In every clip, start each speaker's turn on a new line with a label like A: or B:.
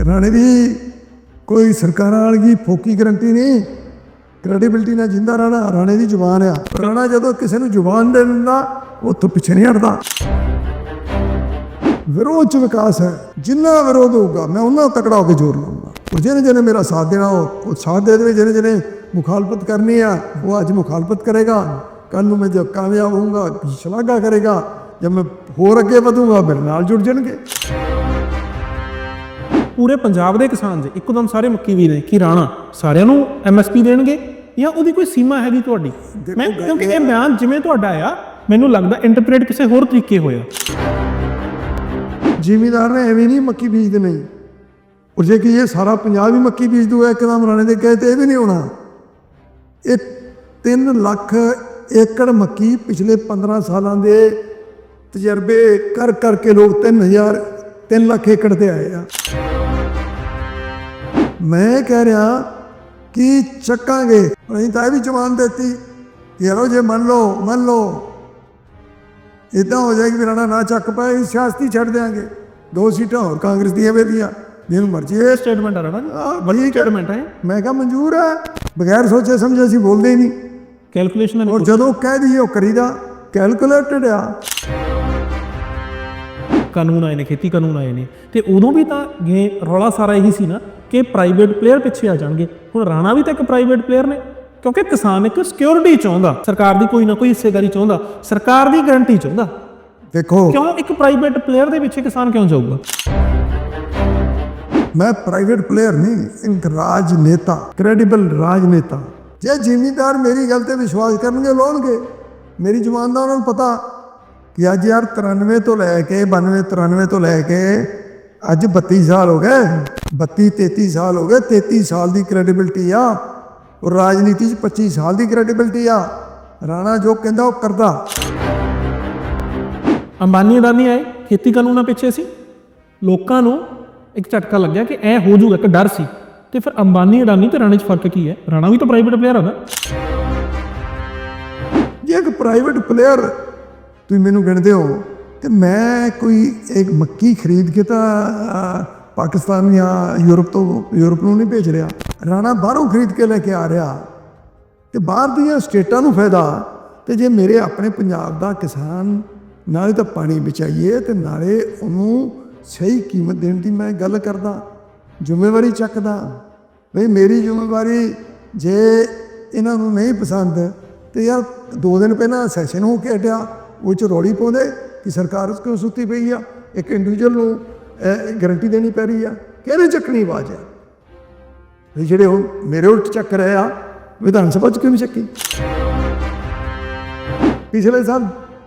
A: ਕਿ ਰਾਣੇ ਦੀ ਕੋਈ ਸਰਕਾਰਾਂ ਵਾਲੀ ਫੋਕੀ ਗਰੰਟੀ ਨਹੀਂ? ਕ੍ਰੈਡੀਬਿਲਟੀ ਨਾਲ ਜਿੰਦਾ ਰਹਿਣਾ ਰਾਣੇ ਦੀ ਜ਼ੁਬਾਨ ਆ। ਰਾਣਾ ਜਦੋਂ ਕਿਸੇ ਨੂੰ ਜ਼ੁਬਾਨ ਦੇ ਦਿੰਦਾ, ਉਹ ਤੋਂ ਪਿੱਛੇ ਨਹੀਂ ਹਟਦਾ। ਵਿਰੋਧ ਚ ਵਿਕਾਸ ਹੈ। ਜਿੰਨਾ ਵਿਰੋਧ ਹੋਊਗਾ, ਮੈਂ ਉਹਨਾਂ ਤਕੜਾ ਹੋ ਕੇ ਜ਼ੋਰ ਲਾਉਂਗਾ ਔਰ ਜਿਹਨੇ ਜਿਹਨੇ ਮੇਰਾ ਸਾਥ ਦੇਣਾ, ਉਹ ਸਾਥ ਦੇ ਦੇਵੇ। ਜਿਹਨੇ ਜਿਹਨੇ ਮੁਖਾਲਫਤ ਕਰਨੀ ਆ, ਉਹ ਅੱਜ ਮੁਖਾਲਫਤ ਕਰੇਗਾ। ਕੱਲ ਨੂੰ ਮੈਂ ਜਦ ਕਾਮਯਾਬ ਹੋਊਂਗਾ, ਸ਼ਲਾਘਾ ਕਰੇਗਾ। ਜਦ ਮੈਂ ਹੋਰ ਅੱਗੇ ਵਧੂੰਗਾ, ਮੇਰੇ ਨਾਲ ਜੁੜ ਜਾਣਗੇ।
B: ਪੂਰੇ ਪੰਜਾਬ ਦੇ ਕਿਸਾਨ ਜੀ ਇੱਕਦਮ ਸਾਰੇ ਮੱਕੀ ਵੀ ਨੇ ਕਿ ਰਾਣਾ ਸਾਰਿਆਂ ਨੂੰ ਐਮਐਸਪੀ ਦੇਣਗੇ? ਜਾਂ ਉਹਦੀ ਕੋਈ ਸੀਮਾ ਹੈਗੀ ਤੁਹਾਡੀ? ਮੈਂ ਕਿਉਂਕਿ ਇਹ ਬਿਆਨ ਜਿਵੇਂ ਤੁਹਾਡਾ ਆ ਮੈਨੂੰ ਲੱਗਦਾ ਇੰਟਰਪ੍ਰੀਟ ਕਿਸੇ ਹੋਰ ਤਰੀਕੇ ਹੋਇਆ।
A: ਜ਼ਿਮੀਦਾਰ ਨੇ ਐਵੇਂ ਨਹੀਂ ਮੱਕੀ ਬੀਜਦੇ ਨਹੀਂ ਔਰ ਜੇ ਕਿ ਇਹ ਸਾਰਾ ਪੰਜਾਬ ਹੀ ਮੱਕੀ ਬੀਜ ਦੂਗਾ ਇੱਕਦਮ ਰਾਣੇ ਦੇ ਕਹੇ ਤੇ ਇਹ ਵੀ ਨਹੀਂ ਹੋਣਾ। ਇਹ 3 ਲੱਖ ਏਕੜ ਮੱਕੀ ਪਿਛਲੇ 15 ਸਾਲਾਂ ਦੇ ਤਜਰਬੇ ਕਰ ਕਰਕੇ ਲੋਕ 3000 3 ਲੱਖ ਏਕੜ ਤੇ ਆਏ ਆ। ਮੈਂ ਕਹਿ ਰਿਹਾ ਕਿ ਚੱਕਾਂਗੇ। ਅਸੀਂ ਤਾਂ ਇਹ ਵੀ ਜਵਾਨ ਦਿੱਤੀ ਯਾਰੋ ਜੇ ਮੰਨ ਲਓ ਮੰਨ ਲਓ। ਇਦਾਂ ਹੋ ਜਾਏਗੀ ਵੀ ਰਾਣਾ ਨਾ ਚੱਕ ਪਾਏ ਅਸੀਂ ਸਿਆਸਤੀ ਛੱਡ ਦਿਆਂਗੇ। ਦੋ ਸੀਟਾਂ ਹੋਰ ਕਾਂਗਰਸ ਦੀਆਂ ਵੇਦੀਆਂ ਜਿਹਨੂੰ ਮਰਜ਼ੀ ਇਹ
B: ਸਟੇਟਮੈਂਟ ਆ ਰਾਣਾ
A: ਹੈ।
B: ਸਟੇਟਮੈਂਟ ਹੈ।
A: ਮੈਂ ਕਿਹਾ ਮਨਜ਼ੂਰ ਹੈ। ਬਗੈਰ ਸੋਚੇ ਸਮਝੇ ਅਸੀਂ ਬੋਲਦੇ ਹੀ ਨਹੀਂ।
B: ਕੈਲਕੂਲੇਸ਼ਨ
A: ਔਰ ਜਦੋਂ ਕਹਿ ਦਈਏ ਉਹ ਕਰੀਦਾ। ਕੈਲਕੂਲੇਟਡ ਆ।
B: ਕਾਨੂੰਨ ਆਏ ਨੇ ਖੇਤੀ ਕਾਨੂੰਨ ਆਏ ਨੇ। ਤੇ ਉਦੋਂ ਵੀ ਤਾਂ ਇਹ ਰੌਲਾ ਸਾਰਾ ਇਹੀ ਸੀ ਨਾ ਕਿ ਪ੍ਰਾਈਵੇਟ ਪਲੇਅਰ ਪਿੱਛੇ ਆ ਜਾਣਗੇ। ਹੁਣ ਰਾਣਾ ਵੀ ਤਾਂ ਇੱਕ ਪ੍ਰਾਈਵੇਟ ਪਲੇਅਰ ਨੇ ਕਿਉਂਕਿ ਕਿਸਾਨ ਇੱਕ ਸਿਕਿਉਰਿਟੀ ਚਾਹੁੰਦਾ। ਸਰਕਾਰ ਦੀ ਕੋਈ ਨਾ ਕੋਈ ਹਿੱਸੇਦਾਰੀ ਚਾਹੁੰਦਾ ਸਰਕਾਰ ਦੀ ਗਾਰੰਟੀ ਚਾਹੁੰਦਾ।
A: ਦੇਖੋ।
B: ਕਿਉਂ ਇੱਕ ਪ੍ਰਾਈਵੇਟ ਪਲੇਅਰ ਦੇ ਪਿੱਛੇ ਕਿਸਾਨ ਕਿਉਂ ਜਾਊਗਾ?
A: ਮੈਂ ਪ੍ਰਾਈਵੇਟ ਪਲੇਅਰ ਨਹੀਂ ਇੱਕ ਰਾਜਨੇਤਾ ਕ੍ਰੈਡੀਬਲ ਰਾਜਨੇਤਾ। ਜੇ ਜ਼ਿਮੀਂਦਾਰ ਮੇਰੀ ਗੱਲ ਤੇ ਵਿਸ਼ਵਾਸ ਕਰਨਗੇ ਲਾਉਣਗੇ। ਮੇਰੀ ਜ਼ੁਬਾਨ ਦਾ ਉਹਨਾਂ ਨੂੰ ਪਤਾ ਕਿ ਅੱਜ ਯਾਰ 93 ਤੋਂ ਲੈ ਕੇ 92 93 ਤੋਂ ਲੈ ਕੇ ਅੱਜ 32 ਸਾਲ ਹੋ ਗਏ। 32 33 ਸਾਲ ਹੋ ਗਏ। 33 ਸਾਲ ਦੀ ਕ੍ਰੈਡੀਬਿਲਟੀ ਆ। ਔਰ ਰਾਜਨੀਤੀ 'ਚ 25 ਸਾਲ ਦੀ ਕ੍ਰੈਡੀਬਿਲਟੀ ਆ। ਰਾਣਾ ਜੋ ਕਹਿੰਦਾ ਉਹ ਕਰਦਾ।
B: ਅੰਬਾਨੀ ਅਡਾਨੀ ਆਏ। ਖੇਤੀ ਕਾਨੂੰਨਾਂ ਪਿੱਛੇ ਸੀ। ਲੋਕਾਂ ਨੂੰ ਇੱਕ ਝਟਕਾ ਲੱਗਿਆ ਕਿ ਐ ਹੋ ਜਾਊਗਾ ਇੱਕ ਡਰ ਸੀ। ਤੇ ਫਿਰ ਅੰਬਾਨੀ ਅਡਾਨੀ ਤੇ ਰਾਣੇ 'ਚ ਫ਼ਰਕ ਕੀ ਹੈ? ਰਾਣਾ ਵੀ ਤਾਂ ਪ੍ਰਾਈਵੇਟ ਪਲੇਅਰ ਹੈ ਨਾ।
A: ਜੇ ਇੱਕ ਪ੍ਰਾਈਵੇਟ ਪਲੇਅਰ ਤੁਸੀਂ ਮੈਨੂੰ ਗਿਣਦੇ ਹੋ, ਤੇ ਮੈਂ ਕੋਈ ਇੱਕ ਮੱਕੀ ਖਰੀਦ ਕੇ ਤਾਂ ਪਾਕਿਸਤਾਨ ਜਾਂ ਯੂਰਪ ਤੋਂ, ਯੂਰਪ ਨੂੰ ਨਹੀਂ ਭੇਜ ਰਿਹਾ। ਰਾਣਾ ਬਾਹਰੋਂ ਖਰੀਦ ਕੇ ਲੈ ਕੇ ਆ ਰਿਹਾ। ਤੇ ਬਾਹਰ ਦੀਆਂ ਸਟੇਟਾਂ ਨੂੰ ਫਾਇਦਾ। ਤੇ ਜੇ ਮੇਰੇ ਆਪਣੇ ਪੰਜਾਬ ਦਾ ਕਿਸਾਨ, ਨਾਲੇ ਤਾਂ ਪਾਣੀ ਬਚਾਈਏ ਤੇ ਨਾਲੇ ਉਹਨੂੰ ਸਹੀ ਕੀਮਤ ਦੇਣ ਦੀ ਮੈਂ ਗੱਲ ਕਰਦਾ, ਜ਼ਿੰਮੇਵਾਰੀ ਚੱਕਦਾ। ਬਈ ਮੇਰੀ ਜ਼ਿੰਮੇਵਾਰੀ ਜੇ ਇਹਨਾਂ ਨੂੰ ਨਹੀਂ ਪਸੰਦ, ਤੇ ਯਾਰ ਦੋ ਦਿਨ ਪਹਿਲਾਂ ਸੈਸ਼ਨ ਹੋ ਕੇ ਹਟਿਆ। ਉਹ ਚ ਰੌਲੀ ਪਾਉਂਦੇ ਕਿ ਸਰਕਾਰ ਉਸ ਕਿਉਂ ਸੁੱਤੀ ਪਈ ਆ ਇੱਕ ਇੰਡੀਵਿਜੂਅਲ ਨੂੰ ਗਾਰੰਟੀ ਦੇਣੀ ਪੈ ਰਹੀ ਆ ਕਿਹਨੇ ਚੱਕਣੀ ਆਵਾਜ਼ ਆ। ਜਿਹੜੇ ਹੁਣ ਮੇਰੇ ਉਲਟ ਚੱਕ ਰਹੇ ਆ ਵਿਧਾਨ ਸਭਾ ਚ ਕਿਉਂ ਨਹੀਂ ਚੱਕੀ? ਪਿਛਲੇ ਸਾਲ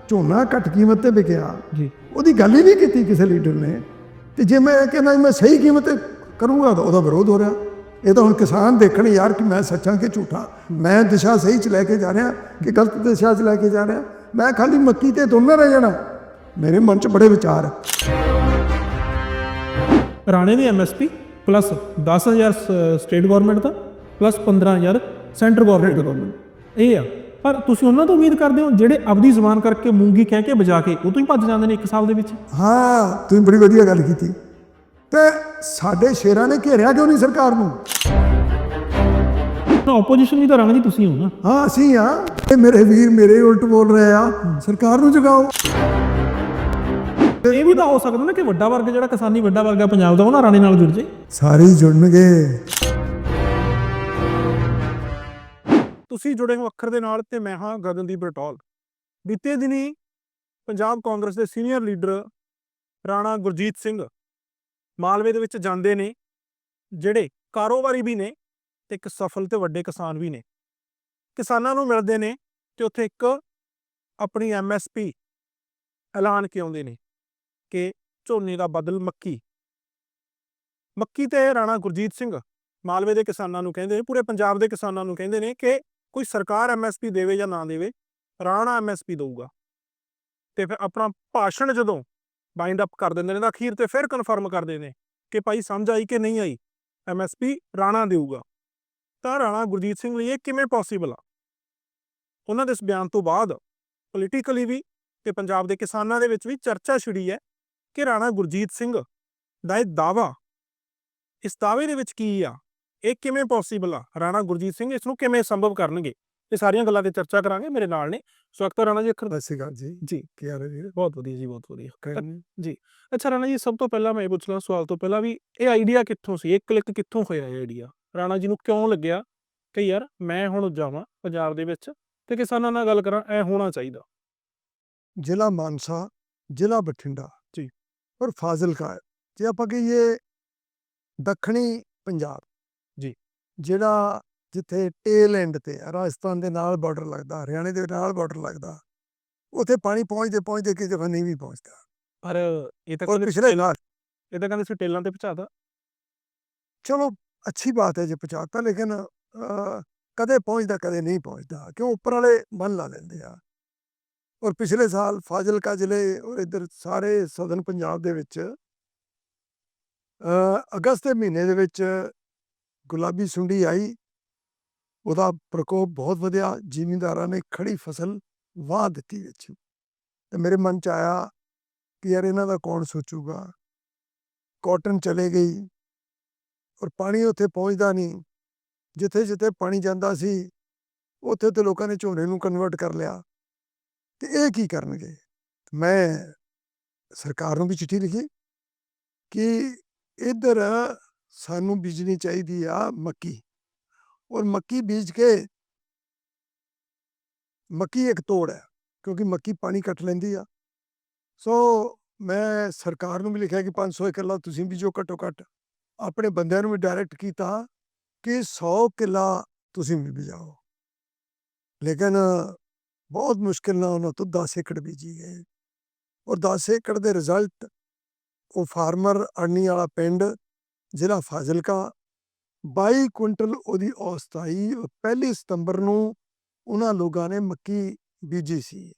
A: ਝੋਨਾ ਘੱਟ ਕੀਮਤ ਤੇ ਵਿਕਿਆ।
B: ਜੀ।
A: ਉਹਦੀ ਗੱਲ ਹੀ ਨਹੀਂ ਕੀਤੀ ਕਿਸੇ ਲੀਡਰ ਨੇ। ਤੇ ਜੇ ਮੈਂ ਕਹਿੰਦਾ ਮੈਂ ਸਹੀ ਕੀਮਤ ਤੇ ਕਰੂੰਗਾ ਤਾਂ ਉਹਦਾ ਵਿਰੋਧ ਹੋ ਰਿਹਾ। ਇਹ ਤਾਂ ਹੁਣ ਕਿਸਾਨ ਦੇਖਣ ਯਾਰ ਕਿ ਮੈਂ ਸੱਚਾਂ ਕਿ ਝੂਠਾ। ਮੈਂ ਦਿਸ਼ਾ ਸਹੀ ਚ ਲੈ ਕੇ ਜਾ ਰਿਹਾ ਕਿ ਗਲਤ ਦਿਸ਼ਾ ਚ ਲੈ ਕੇ ਜਾ ਰਿਹਾ। ਮੈਂ ਖਾਲੀ ਮੱਕੀ ਤੇ ਦੋਨੇ ਰਹਿ ਜਾਣਾ। ਮੇਰੇ ਮਨ ਚ ਬੜੇ ਵਿਚਾਰ ਹੈ
B: ਰਾਣੇ ਦੀ ਐਮਐਸਪੀ ਪਲੱਸ 10000 ਸ- ਸਟੇਟ ਗਵਰਨਮੈਂਟ ਦਾ ਪਲੱਸ 15000 ਸੈਂਟਰ ਗਵਰਨਮੈਂਟ ਗਵਰਨਮੈਂਟ ਇਹ ਆ। ਪਰ ਤੁਸੀਂ ਉਹਨਾਂ ਤੋਂ ਉਮੀਦ ਕਰਦੇ ਹੋ ਜਿਹੜੇ ਆਪਦੀ ਜ਼ੁਬਾਨ ਕਰਕੇ ਮੂੰਗੀ ਕਹਿ ਕੇ ਬਜਾ ਕੇ ਉਹ ਤੋਂ ਹੀ ਭੱਜ ਜਾਂਦੇ ਨੇ ਇੱਕ ਸਾਲ ਦੇ ਵਿੱਚ?
A: ਹਾਂ ਤੁਸੀਂ ਬੜੀ ਵਧੀਆ ਗੱਲ ਕੀਤੀ। ਤੇ ਸਾਡੇ ਸ਼ੇਰਾਂ ਨੇ ਘੇਰਿਆ ਕਿਉਂ ਨਹੀਂ ਸਰਕਾਰ ਨੂੰ?
B: ਆਪੋਜੀਸ਼ਨ ਵੀ ਤਾਂ ਰੰਗ ਜੀ ਤੁਸੀਂ ਹੋ ਨਾ।
A: ਹਾਂ ਅਸੀਂ ਆ ਇਹ ਮੇਰੇ ਵੀਰ ਮੇਰੇ ਉਲਟ ਬੋਲ ਰਹੇ ਆ। ਸਰਕਾਰ ਨੂੰ ਜਗਾਓ।
B: ਇਹ ਵੀ ਤਾਂ ਹੋ ਸਕਦਾ ਨਾ ਕਿ ਵੱਡਾ ਵਰਗ ਜਿਹੜਾ ਕਿਸਾਨੀ ਵੱਡਾ ਵਰਗ ਆ ਪੰਜਾਬ ਦਾ ਉਹ ਨਾ ਰਾਣੇ ਨਾਲ ਜੁੜ ਜੇ।
A: ਸਾਰੇ ਹੀ ਜੁੜਨਗੇ।
B: ਤੁਸੀਂ ਜੁੜੇ ਹੋ ਅੱਖਰ ਦੇ ਨਾਲ ਤੇ ਮੈਂ ਹਾਂ ਗਗਨਦੀਪ ਬਟੋਲ ਬੀਤੇ ਦਿਨੀ ਪੰਜਾਬ ਕਾਂਗਰਸ ਦੇ ਸੀਨੀਅਰ ਲੀਡਰ ਰਾਣਾ ਗੁਰਜੀਤ ਸਿੰਘ ਮਾਲਵੇ ਦੇ ਵਿੱਚ ਜਾਂਦੇ ਨੇ ਜਿਹੜੇ ਕਾਰੋਬਾਰੀ ਵੀ ਨੇ। ਤੇ ਇੱਕ ਸਫਲ ਤੇ ਵੱਡੇ ਕਿਸਾਨ ਵੀ ਨੇ। ਕਿਸਾਨਾਂ ਨੂੰ ਮਿਲਦੇ ਨੇ ਤੇ ਉੱਥੇ ਇੱਕ ਆਪਣੀ ਐਮਐਸਪੀ ਐਲਾਨ ਕੇ ਆਉਂਦੇ ਨੇ ਕਿ ਝੋਨੇ ਦਾ ਬਦਲ ਮੱਕੀ। ਮੱਕੀ ਤੇ ਰਾਣਾ ਗੁਰਜੀਤ ਸਿੰਘ ਮਾਲਵੇ ਦੇ ਕਿਸਾਨਾਂ ਨੂੰ ਕਹਿੰਦੇ ਨੇ, ਪੂਰੇ ਪੰਜਾਬ ਦੇ ਕਿਸਾਨਾਂ ਨੂੰ ਕਹਿੰਦੇ ਨੇ ਕਿ ਕੋਈ ਸਰਕਾਰ ਐਮਐਸਪੀ ਦੇਵੇ ਜਾਂ ਨਾ ਦੇਵੇ, ਰਾਣਾ ਐਮਐਸਪੀ ਦੇਊਗਾ। ਤੇ ਫਿਰ ਆਪਣਾ ਭਾਸ਼ਣ ਜਦੋਂ ਬਾਈਂਡ ਅਪ ਕਰ ਦਿੰਦੇ ਨੇ ਤਾਂ ਅਖੀਰ ਤੇ ਫਿਰ ਕਨਫਰਮ ਕਰਦੇ ਨੇ ਕਿ ਭਾਈ ਸਮਝ ਆਈ ਕਿ ਨਹੀਂ ਆਈ ਐਮਐਸਪੀ ਰਾਣਾ ਦੇਊਗਾ। ਤਾਂ ਰਾਣਾ ਗੁਰਜੀਤ ਸਿੰਘ ਲਈ ਇਹ ਕਿਵੇਂ ਪੋਸੀਬਲ ਆ? ਉਹਨਾਂ ਦੇ ਇਸ ਬਿਆਨ ਤੋਂ ਬਾਅਦ ਪੋਲੀਟੀਕਲੀ ਵੀ ਤੇ ਪੰਜਾਬ ਦੇ ਕਿਸਾਨਾਂ ਦੇ ਵਿੱਚ ਵੀ ਚਰਚਾ ਛਿੜੀ ਹੈ ਕਿ ਰਾਣਾ ਗੁਰਜੀਤ ਸਿੰਘ ਦਾ ਇਹ ਦਾਵਾ ਇਸ ਦਾਅਵੇ ਦੇ ਵਿੱਚ ਕੀ ਆ? ਇਹ ਕਿਵੇਂ ਪੋਸੀਬਲ ਆ? ਰਾਣਾ ਗੁਰਜੀਤ ਸਿੰਘ ਇਸ ਨੂੰ ਕਿਵੇਂ ਸੰਭਵ ਕਰਨਗੇ? ਇਹ ਸਾਰੀਆਂ ਗੱਲਾਂ ਤੇ ਚਰਚਾ ਕਰਾਂਗੇ ਮੇਰੇ ਨਾਲ ਨੇ। ਸਵਾਗਤ ਹੈ ਰਾਣਾ ਜੀ ਅਖਰ
A: ਸਤਿ ਸ਼੍ਰੀ ਅਕਾਲ ਜੀ।
B: ਜੀ।
A: ਕੀ ਹਾਲ ਹੈ ਵੀਰ
B: ਬਹੁਤ ਵਧੀਆ ਜੀ ਬਹੁਤ ਵਧੀਆ।
A: ਕਰਨੀ
B: ਅੱਛਾ ਰਾਣਾ ਜੀ ਸਭ ਤੋਂ ਪਹਿਲਾਂ ਮੈਂ ਇਹ ਪੁੱਛਣਾ ਸਵਾਲ ਤੋਂ ਪਹਿਲਾਂ ਵੀ ਇਹ ਆਈਡੀਆ ਕਿੱਥੋਂ ਸੀ? ਇਹ ਕਲਿੱਕ ਕਿੱਥੋਂ ਹੋਇਆ ਇਹ ਆਈਡੀਆ ਰਾਣਾ ਜੀ ਨੂੰ ਕਿਉਂ ਲੱਗਿਆ ਕਿ ਯਾਰ ਮੈਂ ਹੁਣ ਜਾਵਾਂ ਪੰਜਾਬ ਦੇ ਵਿੱਚ ਤੇ ਕਿਸਾਨਾਂ ਨਾਲ ਗੱਲ ਕਰਾਂ ਐ ਹੋਣਾ ਚਾਹੀਦਾ
A: ਜ਼ਿਲ੍ਹਾ ਮਾਨਸਾ ਜ਼ਿਲ੍ਹਾ ਬਠਿੰਡਾ
B: ਜੀ।
A: ਔਰ ਫਾਜ਼ਿਲਕਾ। ਜੇ ਆਪਾਂ ਕਹੀਏ ਦੱਖਣੀ ਪੰਜਾਬ
B: ਜੀ।
A: ਜਿਹੜਾ ਜਿੱਥੇ ਟੇਲ ਐਂਡ ਤੇ ਰਾਜਸਥਾਨ ਦੇ ਨਾਲ ਬਾਰਡਰ ਲੱਗਦਾ ਹਰਿਆਣੇ ਦੇ ਨਾਲ ਬਾਰਡਰ ਲੱਗਦਾ ਉੱਥੇ ਪਾਣੀ ਪਹੁੰਚਦੇ ਪਹੁੰਚਦੇ ਕਿਸੇ ਜਗ੍ਹਾ ਨਹੀਂ ਵੀ ਪਹੁੰਚਦਾ
B: ਪਰ ਇਹ ਤਾਂ ਕਹਿੰਦੇ
A: ਪਿਛਲੇ
B: ਇਹ ਤਾਂ ਕਹਿੰਦੇ ਸੀ ਟੇਲਾਂ ਤੇ ਪਹੁੰਚਾਤਾ
A: ਚਲੋ ਅੱਛੀ ਬਾਤ ਹੈ ਜੇ ਪਹੁੰਚਾਤਾ ਲੇਕਿਨ ਅ, ਕਦੇ ਪਹੁੰਚਦਾ ਕਦੇ ਨਹੀਂ ਪਹੁੰਚਦਾ। ਕਿਉਂ? ਉੱਪਰ ਵਾਲੇ ਮਨ ਲਾ ਲੈਂਦੇ ਆ। ਔਰ ਪਿਛਲੇ ਸਾਲ ਫਾਜ਼ਿਲਕਾ ਜ਼ਿਲ੍ਹੇ ਔਰ ਇੱਧਰ ਸਾਰੇ ਸਦਨ ਪੰਜਾਬ ਦੇ ਵਿੱਚ ਅ, ਅਗਸਤ ਦੇ ਮਹੀਨੇ ਦੇ ਵਿੱਚ ਗੁਲਾਬੀ ਸੁੰਡੀ ਆਈ। ਉਹਦਾ ਪ੍ਰਕੋਪ ਬਹੁਤ ਵਧਿਆ। ਜ਼ਿਮੀਂਦਾਰਾਂ ਨੇ ਖੜੀ ਫਸਲ ਵਾਹ ਦਿੱਤੀ ਵਿੱਚ। ਤੇ ਮੇਰੇ ਮਨ ਚ ਆਇਆ ਕਿ ਯਾਰ ਇਹਨਾਂ ਦਾ ਕੌਣ ਸੋਚੂਗਾ? ਕਾਟਨ ਚਲੇ ਗਈ। ਔਰ ਪਾਣੀ ਉੱਥੇ ਪਹੁੰਚਦਾ ਨਹੀਂ। ਜਿੱਥੇ ਜਿੱਥੇ ਪਾਣੀ ਜਾਂਦਾ ਸੀ, ਉੱਥੇ ਤੇ ਲੋਕਾਂ ਨੇ ਝੋਨੇ ਨੂੰ ਕਨਵਰਟ ਕਰ ਲਿਆ। ਤੇ ਇਹ ਕੀ ਕਰਨਗੇ? ਮੈਂ ਸਰਕਾਰ ਨੂੰ ਵੀ ਚਿੱਠੀ ਲਿਖੀ ਕਿ ਇੱਧਰ ਸਾਨੂੰ ਬੀਜਣੀ ਚਾਹੀਦੀ ਆ ਮੱਕੀ। ਔਰ ਮੱਕੀ ਬੀਜ ਕੇ ਮੱਕੀ ਇੱਕ ਤੋੜ ਹੈ, ਕਿਉਂਕਿ ਮੱਕੀ ਪਾਣੀ ਕੱਟ ਲੈਂਦੀ ਆ। ਸੋ ਮੈਂ ਸਰਕਾਰ ਨੂੰ ਵੀ ਲਿਖਿਆ ਕਿ 500 ਲਾ ਤੁਸੀਂ ਬੀਜੋ ਘੱਟੋ ਘੱਟ। ਆਪਣੇ ਬੰਦਿਆਂ ਨੂੰ ਵੀ ਡਾਇਰੈਕਟ ਕੀਤਾ ਕਿ 100 ਕਿੱਲਾ ਤੁਸੀਂ ਵੀ ਬੀਜਾਓ। ਲੇਕਿਨ ਬਹੁਤ ਮੁਸ਼ਕਿਲ ਨਾਲ ਉਹਨਾਂ ਤੋਂ 10 ਏਕੜ ਬੀਜੀ ਗਏ। ਔਰ 10 ਏਕੜ ਦੇ ਰਿਜ਼ਲਟ ਉਹ ਫਾਰਮਰ ਅੜਨੀ ਵਾਲਾ ਪਿੰਡ, ਜ਼ਿਲ੍ਹਾ ਫਾਜ਼ਿਲਕਾ 22 ਕੁਇੰਟਲ ਉਹਦੀ ਔਸਤ ਆਈ। ਔਰ ਪਹਿਲੀ ਸਤੰਬਰ ਨੂੰ ਉਹਨਾਂ ਲੋਕਾਂ ਨੇ ਮੱਕੀ ਬੀਜੀ ਸੀ।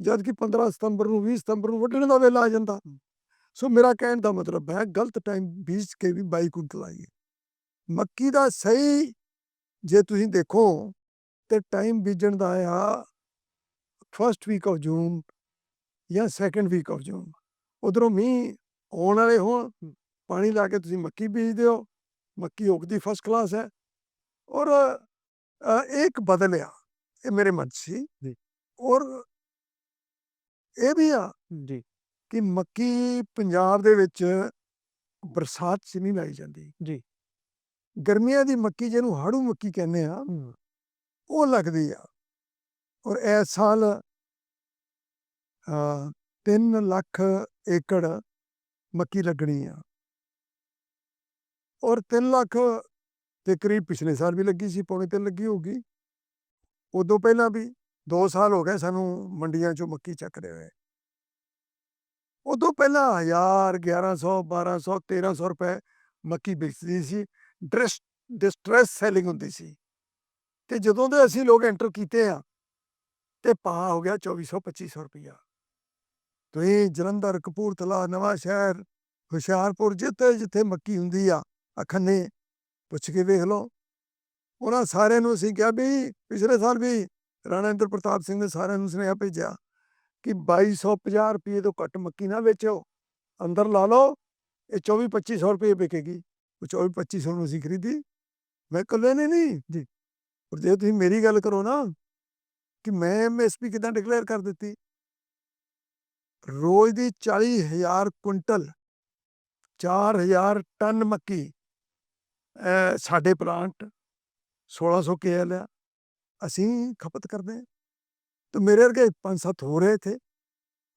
A: ਜਦ ਕਿ 15 ਸਤੰਬਰ ਨੂੰ 20 ਸਤੰਬਰ ਨੂੰ ਵੱਢਣ ਦਾ ਵੇਲਾ ਆ ਜਾਂਦਾ। ਸੋ ਮੇਰਾ ਕਹਿਣ ਦਾ ਮਤਲਬ ਹੈ ਗਲਤ ਟਾਈਮ ਬੀਜ ਕੇ ਵੀ 22 ਕੁਇੰਟਲ ਆਈ। ਮੱਕੀ ਦਾ ਸਹੀ ਜੇ ਤੁਸੀਂ ਦੇਖੋ ਤੇ ਟਾਈਮ ਬੀਜਣ ਦਾ ਆ ਫਰਸਟ ਵੀਕ ਆਫ ਜੂਨ ਜਾਂ ਸੈਕੰਡ ਵੀਕ ਆਫ ਜੂਨ ਉਧਰੋਂ ਮੀਂਹ ਆਉਣ ਵਾਲੇ ਹੋਣ ਪਾਣੀ ਲਾ ਕੇ ਤੁਸੀਂ ਮੱਕੀ ਬੀਜਦੇ ਹੋ ਮੱਕੀ ਉਗਦੀ ਫਸਟ ਕਲਾਸ ਹੈ ਔਰ ਇੱਕ ਬਦਲਿਆ ਇਹ ਮੇਰੇ ਮਨ ਸੀ
B: ਜੀ।
A: ਔਰ ਇਹ ਵੀ ਆ
B: ਜੀ
A: ਕਿ ਮੱਕੀ ਪੰਜਾਬ ਦੇ ਵਿੱਚ ਬਰਸਾਤ 'ਚ ਨਹੀਂ ਲਾਈ ਜਾਂਦੀ
B: ਜੀ।
A: ਗਰਮੀਆਂ ਦੀ ਮੱਕੀ ਜਿਹਨੂੰ ਹਾੜੂ ਮੱਕੀ ਕਹਿੰਦੇ ਆ ਉਹ ਲੱਗਦੀ ਆ। ਔਰ ਇਸ ਸਾਲ ਅ 3 ਲੱਖ ਏਕੜ ਮੱਕੀ ਲੱਗਣੀ ਆ। ਔਰ 3 ਲੱਖ ਦੇ ਕਰੀਬ ਪਿਛਲੇ ਸਾਲ ਵੀ ਲੱਗੀ ਸੀ ਪੌਣੇ ਤਿੰਨ ਲੱਗੀ ਹੋਊਗੀ। ਉਦੋਂ ਪਹਿਲਾਂ ਵੀ 2 ਸਾਲ ਹੋ ਗਏ ਸਾਨੂੰ ਮੰਡੀਆਂ 'ਚੋਂ ਮੱਕੀ ਚੱਕਦੇ ਹੋਏ। ਉਦੋਂ ਪਹਿਲਾਂ 1000 1100 1200 1300 ਰੁਪਏ ਮੱਕੀ ਵਿਕਦੀ ਸੀ। ਡਿਸਟ੍ਰੈਸ ਡਿਸਟ੍ਰੈਸ ਸੈਲਿੰਗ ਹੁੰਦੀ ਸੀ। ਤੇ ਜਦੋਂ ਦੇ ਅਸੀਂ ਲੋਕ ਐਂਟਰ ਕੀਤੇ ਆ, ਤੇ ਪਾ ਹੋ ਗਿਆ 2400 2500 ਰੁਪਇਆ ਤੁਸੀਂ ਜਲੰਧਰ, ਕਪੂਰਥਲਾ, ਨਵਾਂ ਸ਼ਹਿਰ, ਹੁਸ਼ਿਆਰਪੁਰ, ਜਿੱਥੇ ਜਿੱਥੇ ਮੱਕੀ ਹੁੰਦੀ ਆ ਅਖੰਨੇ ਪੁੱਛ ਕੇ ਵੇਖ ਲਓ। ਉਹਨਾਂ ਸਾਰਿਆਂ ਨੂੰ ਅਸੀਂ ਕਿਹਾ ਵੀ ਪਿਛਲੇ ਸਾਲ ਵੀ ਰਾਣਾ ਇੰਦਰ ਪ੍ਰਤਾਪ ਸਿੰਘ ਨੇ ਸਾਰਿਆਂ ਨੂੰ ਸੁਨੇਹਾ ਭੇਜਿਆ। ਕਿ 2250 ਰੁਪਏ ਤੋਂ ਘੱਟ ਮੱਕੀ ਨਾ ਵੇਚੋ, ਅੰਦਰ ਲਾ ਲਓ, ਇਹ 24 2500 ਰੁਪਏ ਵਿਕੇਗੀ। ਉਹ 24 2500 ਨੂੰ ਅਸੀਂ ਖਰੀਦੀ। ਮੈਂ ਕੱਲੇ ਨੇ ਨਹੀਂ। ਜੀ। ਪਰ ਜੇ ਤੁਸੀਂ ਮੇਰੀ ਗੱਲ ਕਰੋ ਨਾ, ਕਿ ਮੈਂ ਐਮਐਸਪੀ ਕਿਦਾਂ ਡਿਕਲੇਅਰ ਕਰ ਦਿੱਤੀ? ਰੋਜ਼ ਦੀ 40000 ਕੁਇੰਟਲ 4000 ਟਨ ਮੱਕੀ ਸਾਡੇ ਪਲਾਂਟ 1600 ਕੇਐਲ ਆ। ਅਸੀਂ ਖਪਤ ਕਰਦੇ ਹਾਂ। ਤੇ ਮੇਰੇ ਵਰਗੇ ਪੰਜ ਸੱਤ ਹੋ ਰਹੇ ਥੇ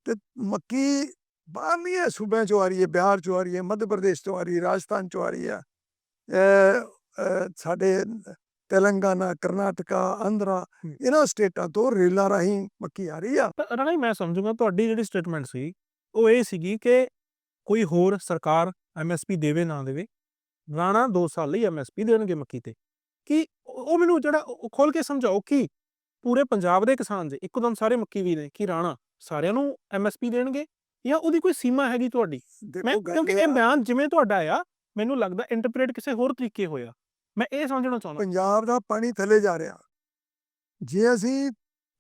A: ਤੇ ਮੱਕੀ ਬਾਹਰਲੀਆਂ ਸੂਬਿਆਂ ਚੋਂ ਆ ਰਹੀ ਹੈ ਬਿਹਾਰ ਚੋਂ ਆ ਰਹੀ ਹੈ ਮੱਧ ਪ੍ਰਦੇਸ਼ ਤੋਂ ਆ ਰਹੀ ਹੈ ਰਾਜਸਥਾਨ ਚੋਂ ਆ ਰਹੀ ਹੈ ਸਾਡੇ ਤੇਲੰਗਾਨਾ ਕਰਨਾਟਕਾ ਆਂਧਰਾ। ਇਹਨਾਂ ਸਟੇਟਾਂ ਤੋਂ ਰੇਲਾਂ ਰਾਹੀਂ ਮੱਕੀ ਆ ਰਹੀ ਆ
B: ਰਾਣਾ ਮੈਂ ਸਮਝੂਗਾ ਤੁਹਾਡੀ ਜਿਹੜੀ ਸਟੇਟਮੈਂਟ ਸੀ ਉਹ ਇਹ ਸੀਗੀ ਕਿ ਕੋਈ ਹੋਰ ਸਰਕਾਰ ਐਮਐਸਪੀ ਦੇਵੇ ਨਾ ਦੇਵੇ ਰਾਣਾ 2 ਸਾਲ ਲਈ ਐਮਐਸਪੀ ਦੇਣਗੇ ਮੱਕੀ ਤੇ ਕਿ ਉਹ ਮੈਨੂੰ ਜਿਹੜਾ ਖੋਲ ਕੇ ਸਮਝਾਓ ਕਿ ਪੂਰੇ ਪੰਜਾਬ ਦੇ ਕਿਸਾਨ ਜੇ ਇੱਕਦਮ ਸਾਰੇ ਮੱਕੀ ਵੀ ਨੇ ਕਿ ਰਾਣਾ ਸਾਰਿਆਂ ਨੂੰ ਐਮਐਸਪੀ ਦੇਣਗੇ ਜਾਂ ਉਹਦੀ ਕੋਈ ਸੀਮਾ ਹੈਗੀ ਤੁਹਾਡੀ? ਮੈਂ ਕਿਉਂਕਿ
A: ਇਹ
B: ਬਿਆਨ ਜਿਵੇਂ ਤੁਹਾਡਾ ਆ ਮੈਨੂੰ ਲੱਗਦਾ ਇੰਟਰਪ੍ਰੀਟ ਕਿਸੇ ਹੋਰ ਤਰੀਕੇ ਹੋਇਆ। ਮੈਂ ਇਹ ਸਮਝਣਾ ਚਾਹੁੰਦਾ।
A: ਪੰਜਾਬ ਦਾ ਪਾਣੀ ਥੱਲੇ ਜਾ ਰਿਹਾ। ਜੇ ਅਸੀਂ